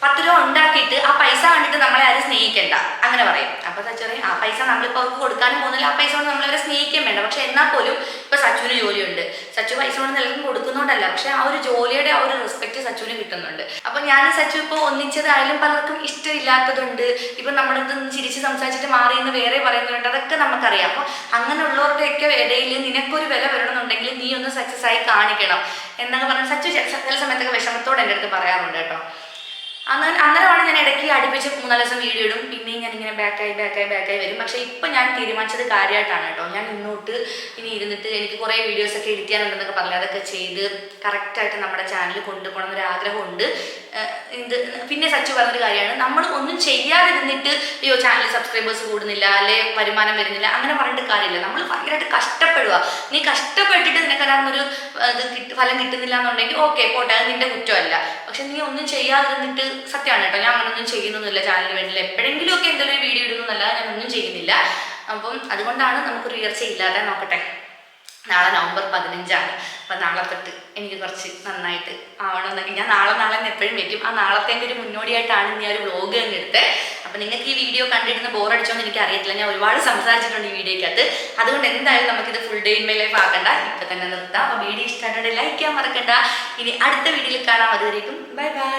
പത്ത് രൂപ ഉണ്ടാക്കിയിട്ട് ആ പൈസ കണ്ടിട്ട് നമ്മളെ ആരും സ്നേഹിക്കണ്ട. അങ്ങനെ പറയും. അപ്പൊ സച്ചുറി ആ പൈസ നമ്മളിപ്പോൾ അവർക്ക് കൊടുക്കാനും പോകുന്നില്ല. ആ പൈസ കൊണ്ട് നമ്മളവരെ സ്നേഹിക്കാൻ വേണ്ട. പക്ഷെ എന്നാൽ പോലും ഇപ്പൊ സച്ചുവിന് ജോലിയുണ്ട്. സച്ചു പൈസ കൊണ്ട് നിലനിൽക്കും കൊടുക്കുന്നുണ്ടല്ല. പക്ഷെ ആ ഒരു ജോലിയുടെ ആ ഒരു റെസ്പെക്ട് സച്ചുവിന് കിട്ടുന്നുണ്ട്. അപ്പൊ ഞാൻ സച്ചു ഇപ്പോൾ ഒന്നിച്ചതായാലും പലർക്കും ഇഷ്ടമില്ലാത്തതുണ്ട്. ഇപ്പൊ നമ്മുടെ അടുത്ത് ചിരിച്ച് സംസാരിച്ചിട്ട് മാറി എന്ന് വേറെ പറയുന്നുണ്ട് അതൊക്കെ നമുക്കറിയാം. അപ്പൊ അങ്ങനെയുള്ളവരുടെയൊക്കെ ഇടയിൽ നിനക്കൊരു വില വരണമെന്നുണ്ടെങ്കിൽ നീ ഒന്ന് സക്സസ് ആയി കാണിക്കണം. എന്നൊക്കെ പറഞ്ഞ് സച്ചു ചില സമയത്തൊക്കെ വിഷമത്തോടെ എന്റെ അടുത്ത് പറയാറുണ്ട് കേട്ടോ. അന്നേരം അന്നേരമാണ് ഞാൻ ഇടയ്ക്ക് അടുപ്പിച്ച് മൂന്നാൽ ദിവസം വീഡിയോ ഇടും. പിന്നെയും ഞാൻ ഇങ്ങനെ ബാക്കായി ബാക്കായി ബാക്കായി വരും. പക്ഷേ ഇപ്പം ഞാൻ തീരുമാനിച്ചത് കാര്യമായിട്ടാണ് കേട്ടോ. ഞാൻ ഇന്നോട്ട് ഇനി ഇരുന്നിട്ട് എനിക്ക് കുറേ വീഡിയോസ് ഒക്കെ എഡിറ്റ് ചെയ്യാനുണ്ടെന്നൊക്കെ പറഞ്ഞു അതൊക്കെ ചെയ്ത് കറക്റ്റായിട്ട് നമ്മുടെ ചാനൽ കൊണ്ടുപോകണം എന്നൊരു ആഗ്രഹമുണ്ട് ഇത് പിന്നെ സച്ചു പറഞ്ഞൊരു കാര്യമാണ്. നമ്മൾ ഒന്നും ചെയ്യാതിരുന്നിട്ട് അയ്യോ ചാനൽ സബ്സ്ക്രൈബേഴ്സ് കൂടുന്നില്ല അല്ലെ വരുമാനം വരുന്നില്ല അങ്ങനെ പറഞ്ഞിട്ട് കാര്യമില്ല. നമ്മൾ ഭയങ്കരമായിട്ട് കഷ്ടപ്പെടുക നീ കഷ്ടപ്പെട്ടിട്ട് നിനക്ക് അതൊരു ഇത് ഫലം കിട്ടുന്നില്ല എന്നുണ്ടെങ്കിൽ ഓക്കെ പോട്ടെ അത് നിന്റെ കുറ്റമല്ല. പക്ഷെ നീ ഒന്നും ചെയ്യാതിരുന്നിട്ട് സത്യമാണ് കേട്ടോ. ഞാൻ അങ്ങനൊന്നും ചെയ്യുന്നൊന്നുമില്ല ചാനലിന് വേണ്ടിയില്ല. എപ്പോഴെങ്കിലും ഒക്കെ എന്തെങ്കിലും ഒരു വീഡിയോ ഇടുന്നല്ല ഞാൻ ഒന്നും ചെയ്യുന്നില്ല. അപ്പം അതുകൊണ്ടാണ് നമുക്ക് ഉയർച്ച ഇല്ലാതെ നോക്കട്ടെ. നാളെ നവംബർ പതിനഞ്ചാണ്. അപ്പം നാളെ തൊട്ട് എനിക്ക് കുറച്ച് നന്നായിട്ട് ആവണമെന്നൊക്കെ ഞാൻ നാളെ നാളെ എപ്പോഴും വെക്കും ആ നാളത്തേന്റെ ഒരു മുന്നോടിയായിട്ടാണ് ഞാൻ ഒരു വ്ലോഗ് തന്നെ എടുത്തത് അപ്പം നിങ്ങൾക്ക് ഈ വീഡിയോ കണ്ടിരുന്ന് ബോറടിച്ചോന്ന് എനിക്ക് അറിയത്തില്ല. ഞാൻ ഒരുപാട് സംസാരിച്ചിട്ടുണ്ട് ഈ വീഡിയോയ്ക്കകത്ത് അതുകൊണ്ട് എന്തായാലും നമുക്കിത് full day in my life ആക്കണ്ട. ഇപ്പം തന്നെ നിർത്താം. അപ്പോൾ വീഡിയോ ഇഷ്ടമായിട്ടുണ്ടെങ്കിൽ ലൈക്ക് ചെയ്യാൻ മറക്കണ്ട. ഇനി അടുത്ത വീഡിയോയിൽ കാണാം. അതുവരേക്കും ബൈ ബൈ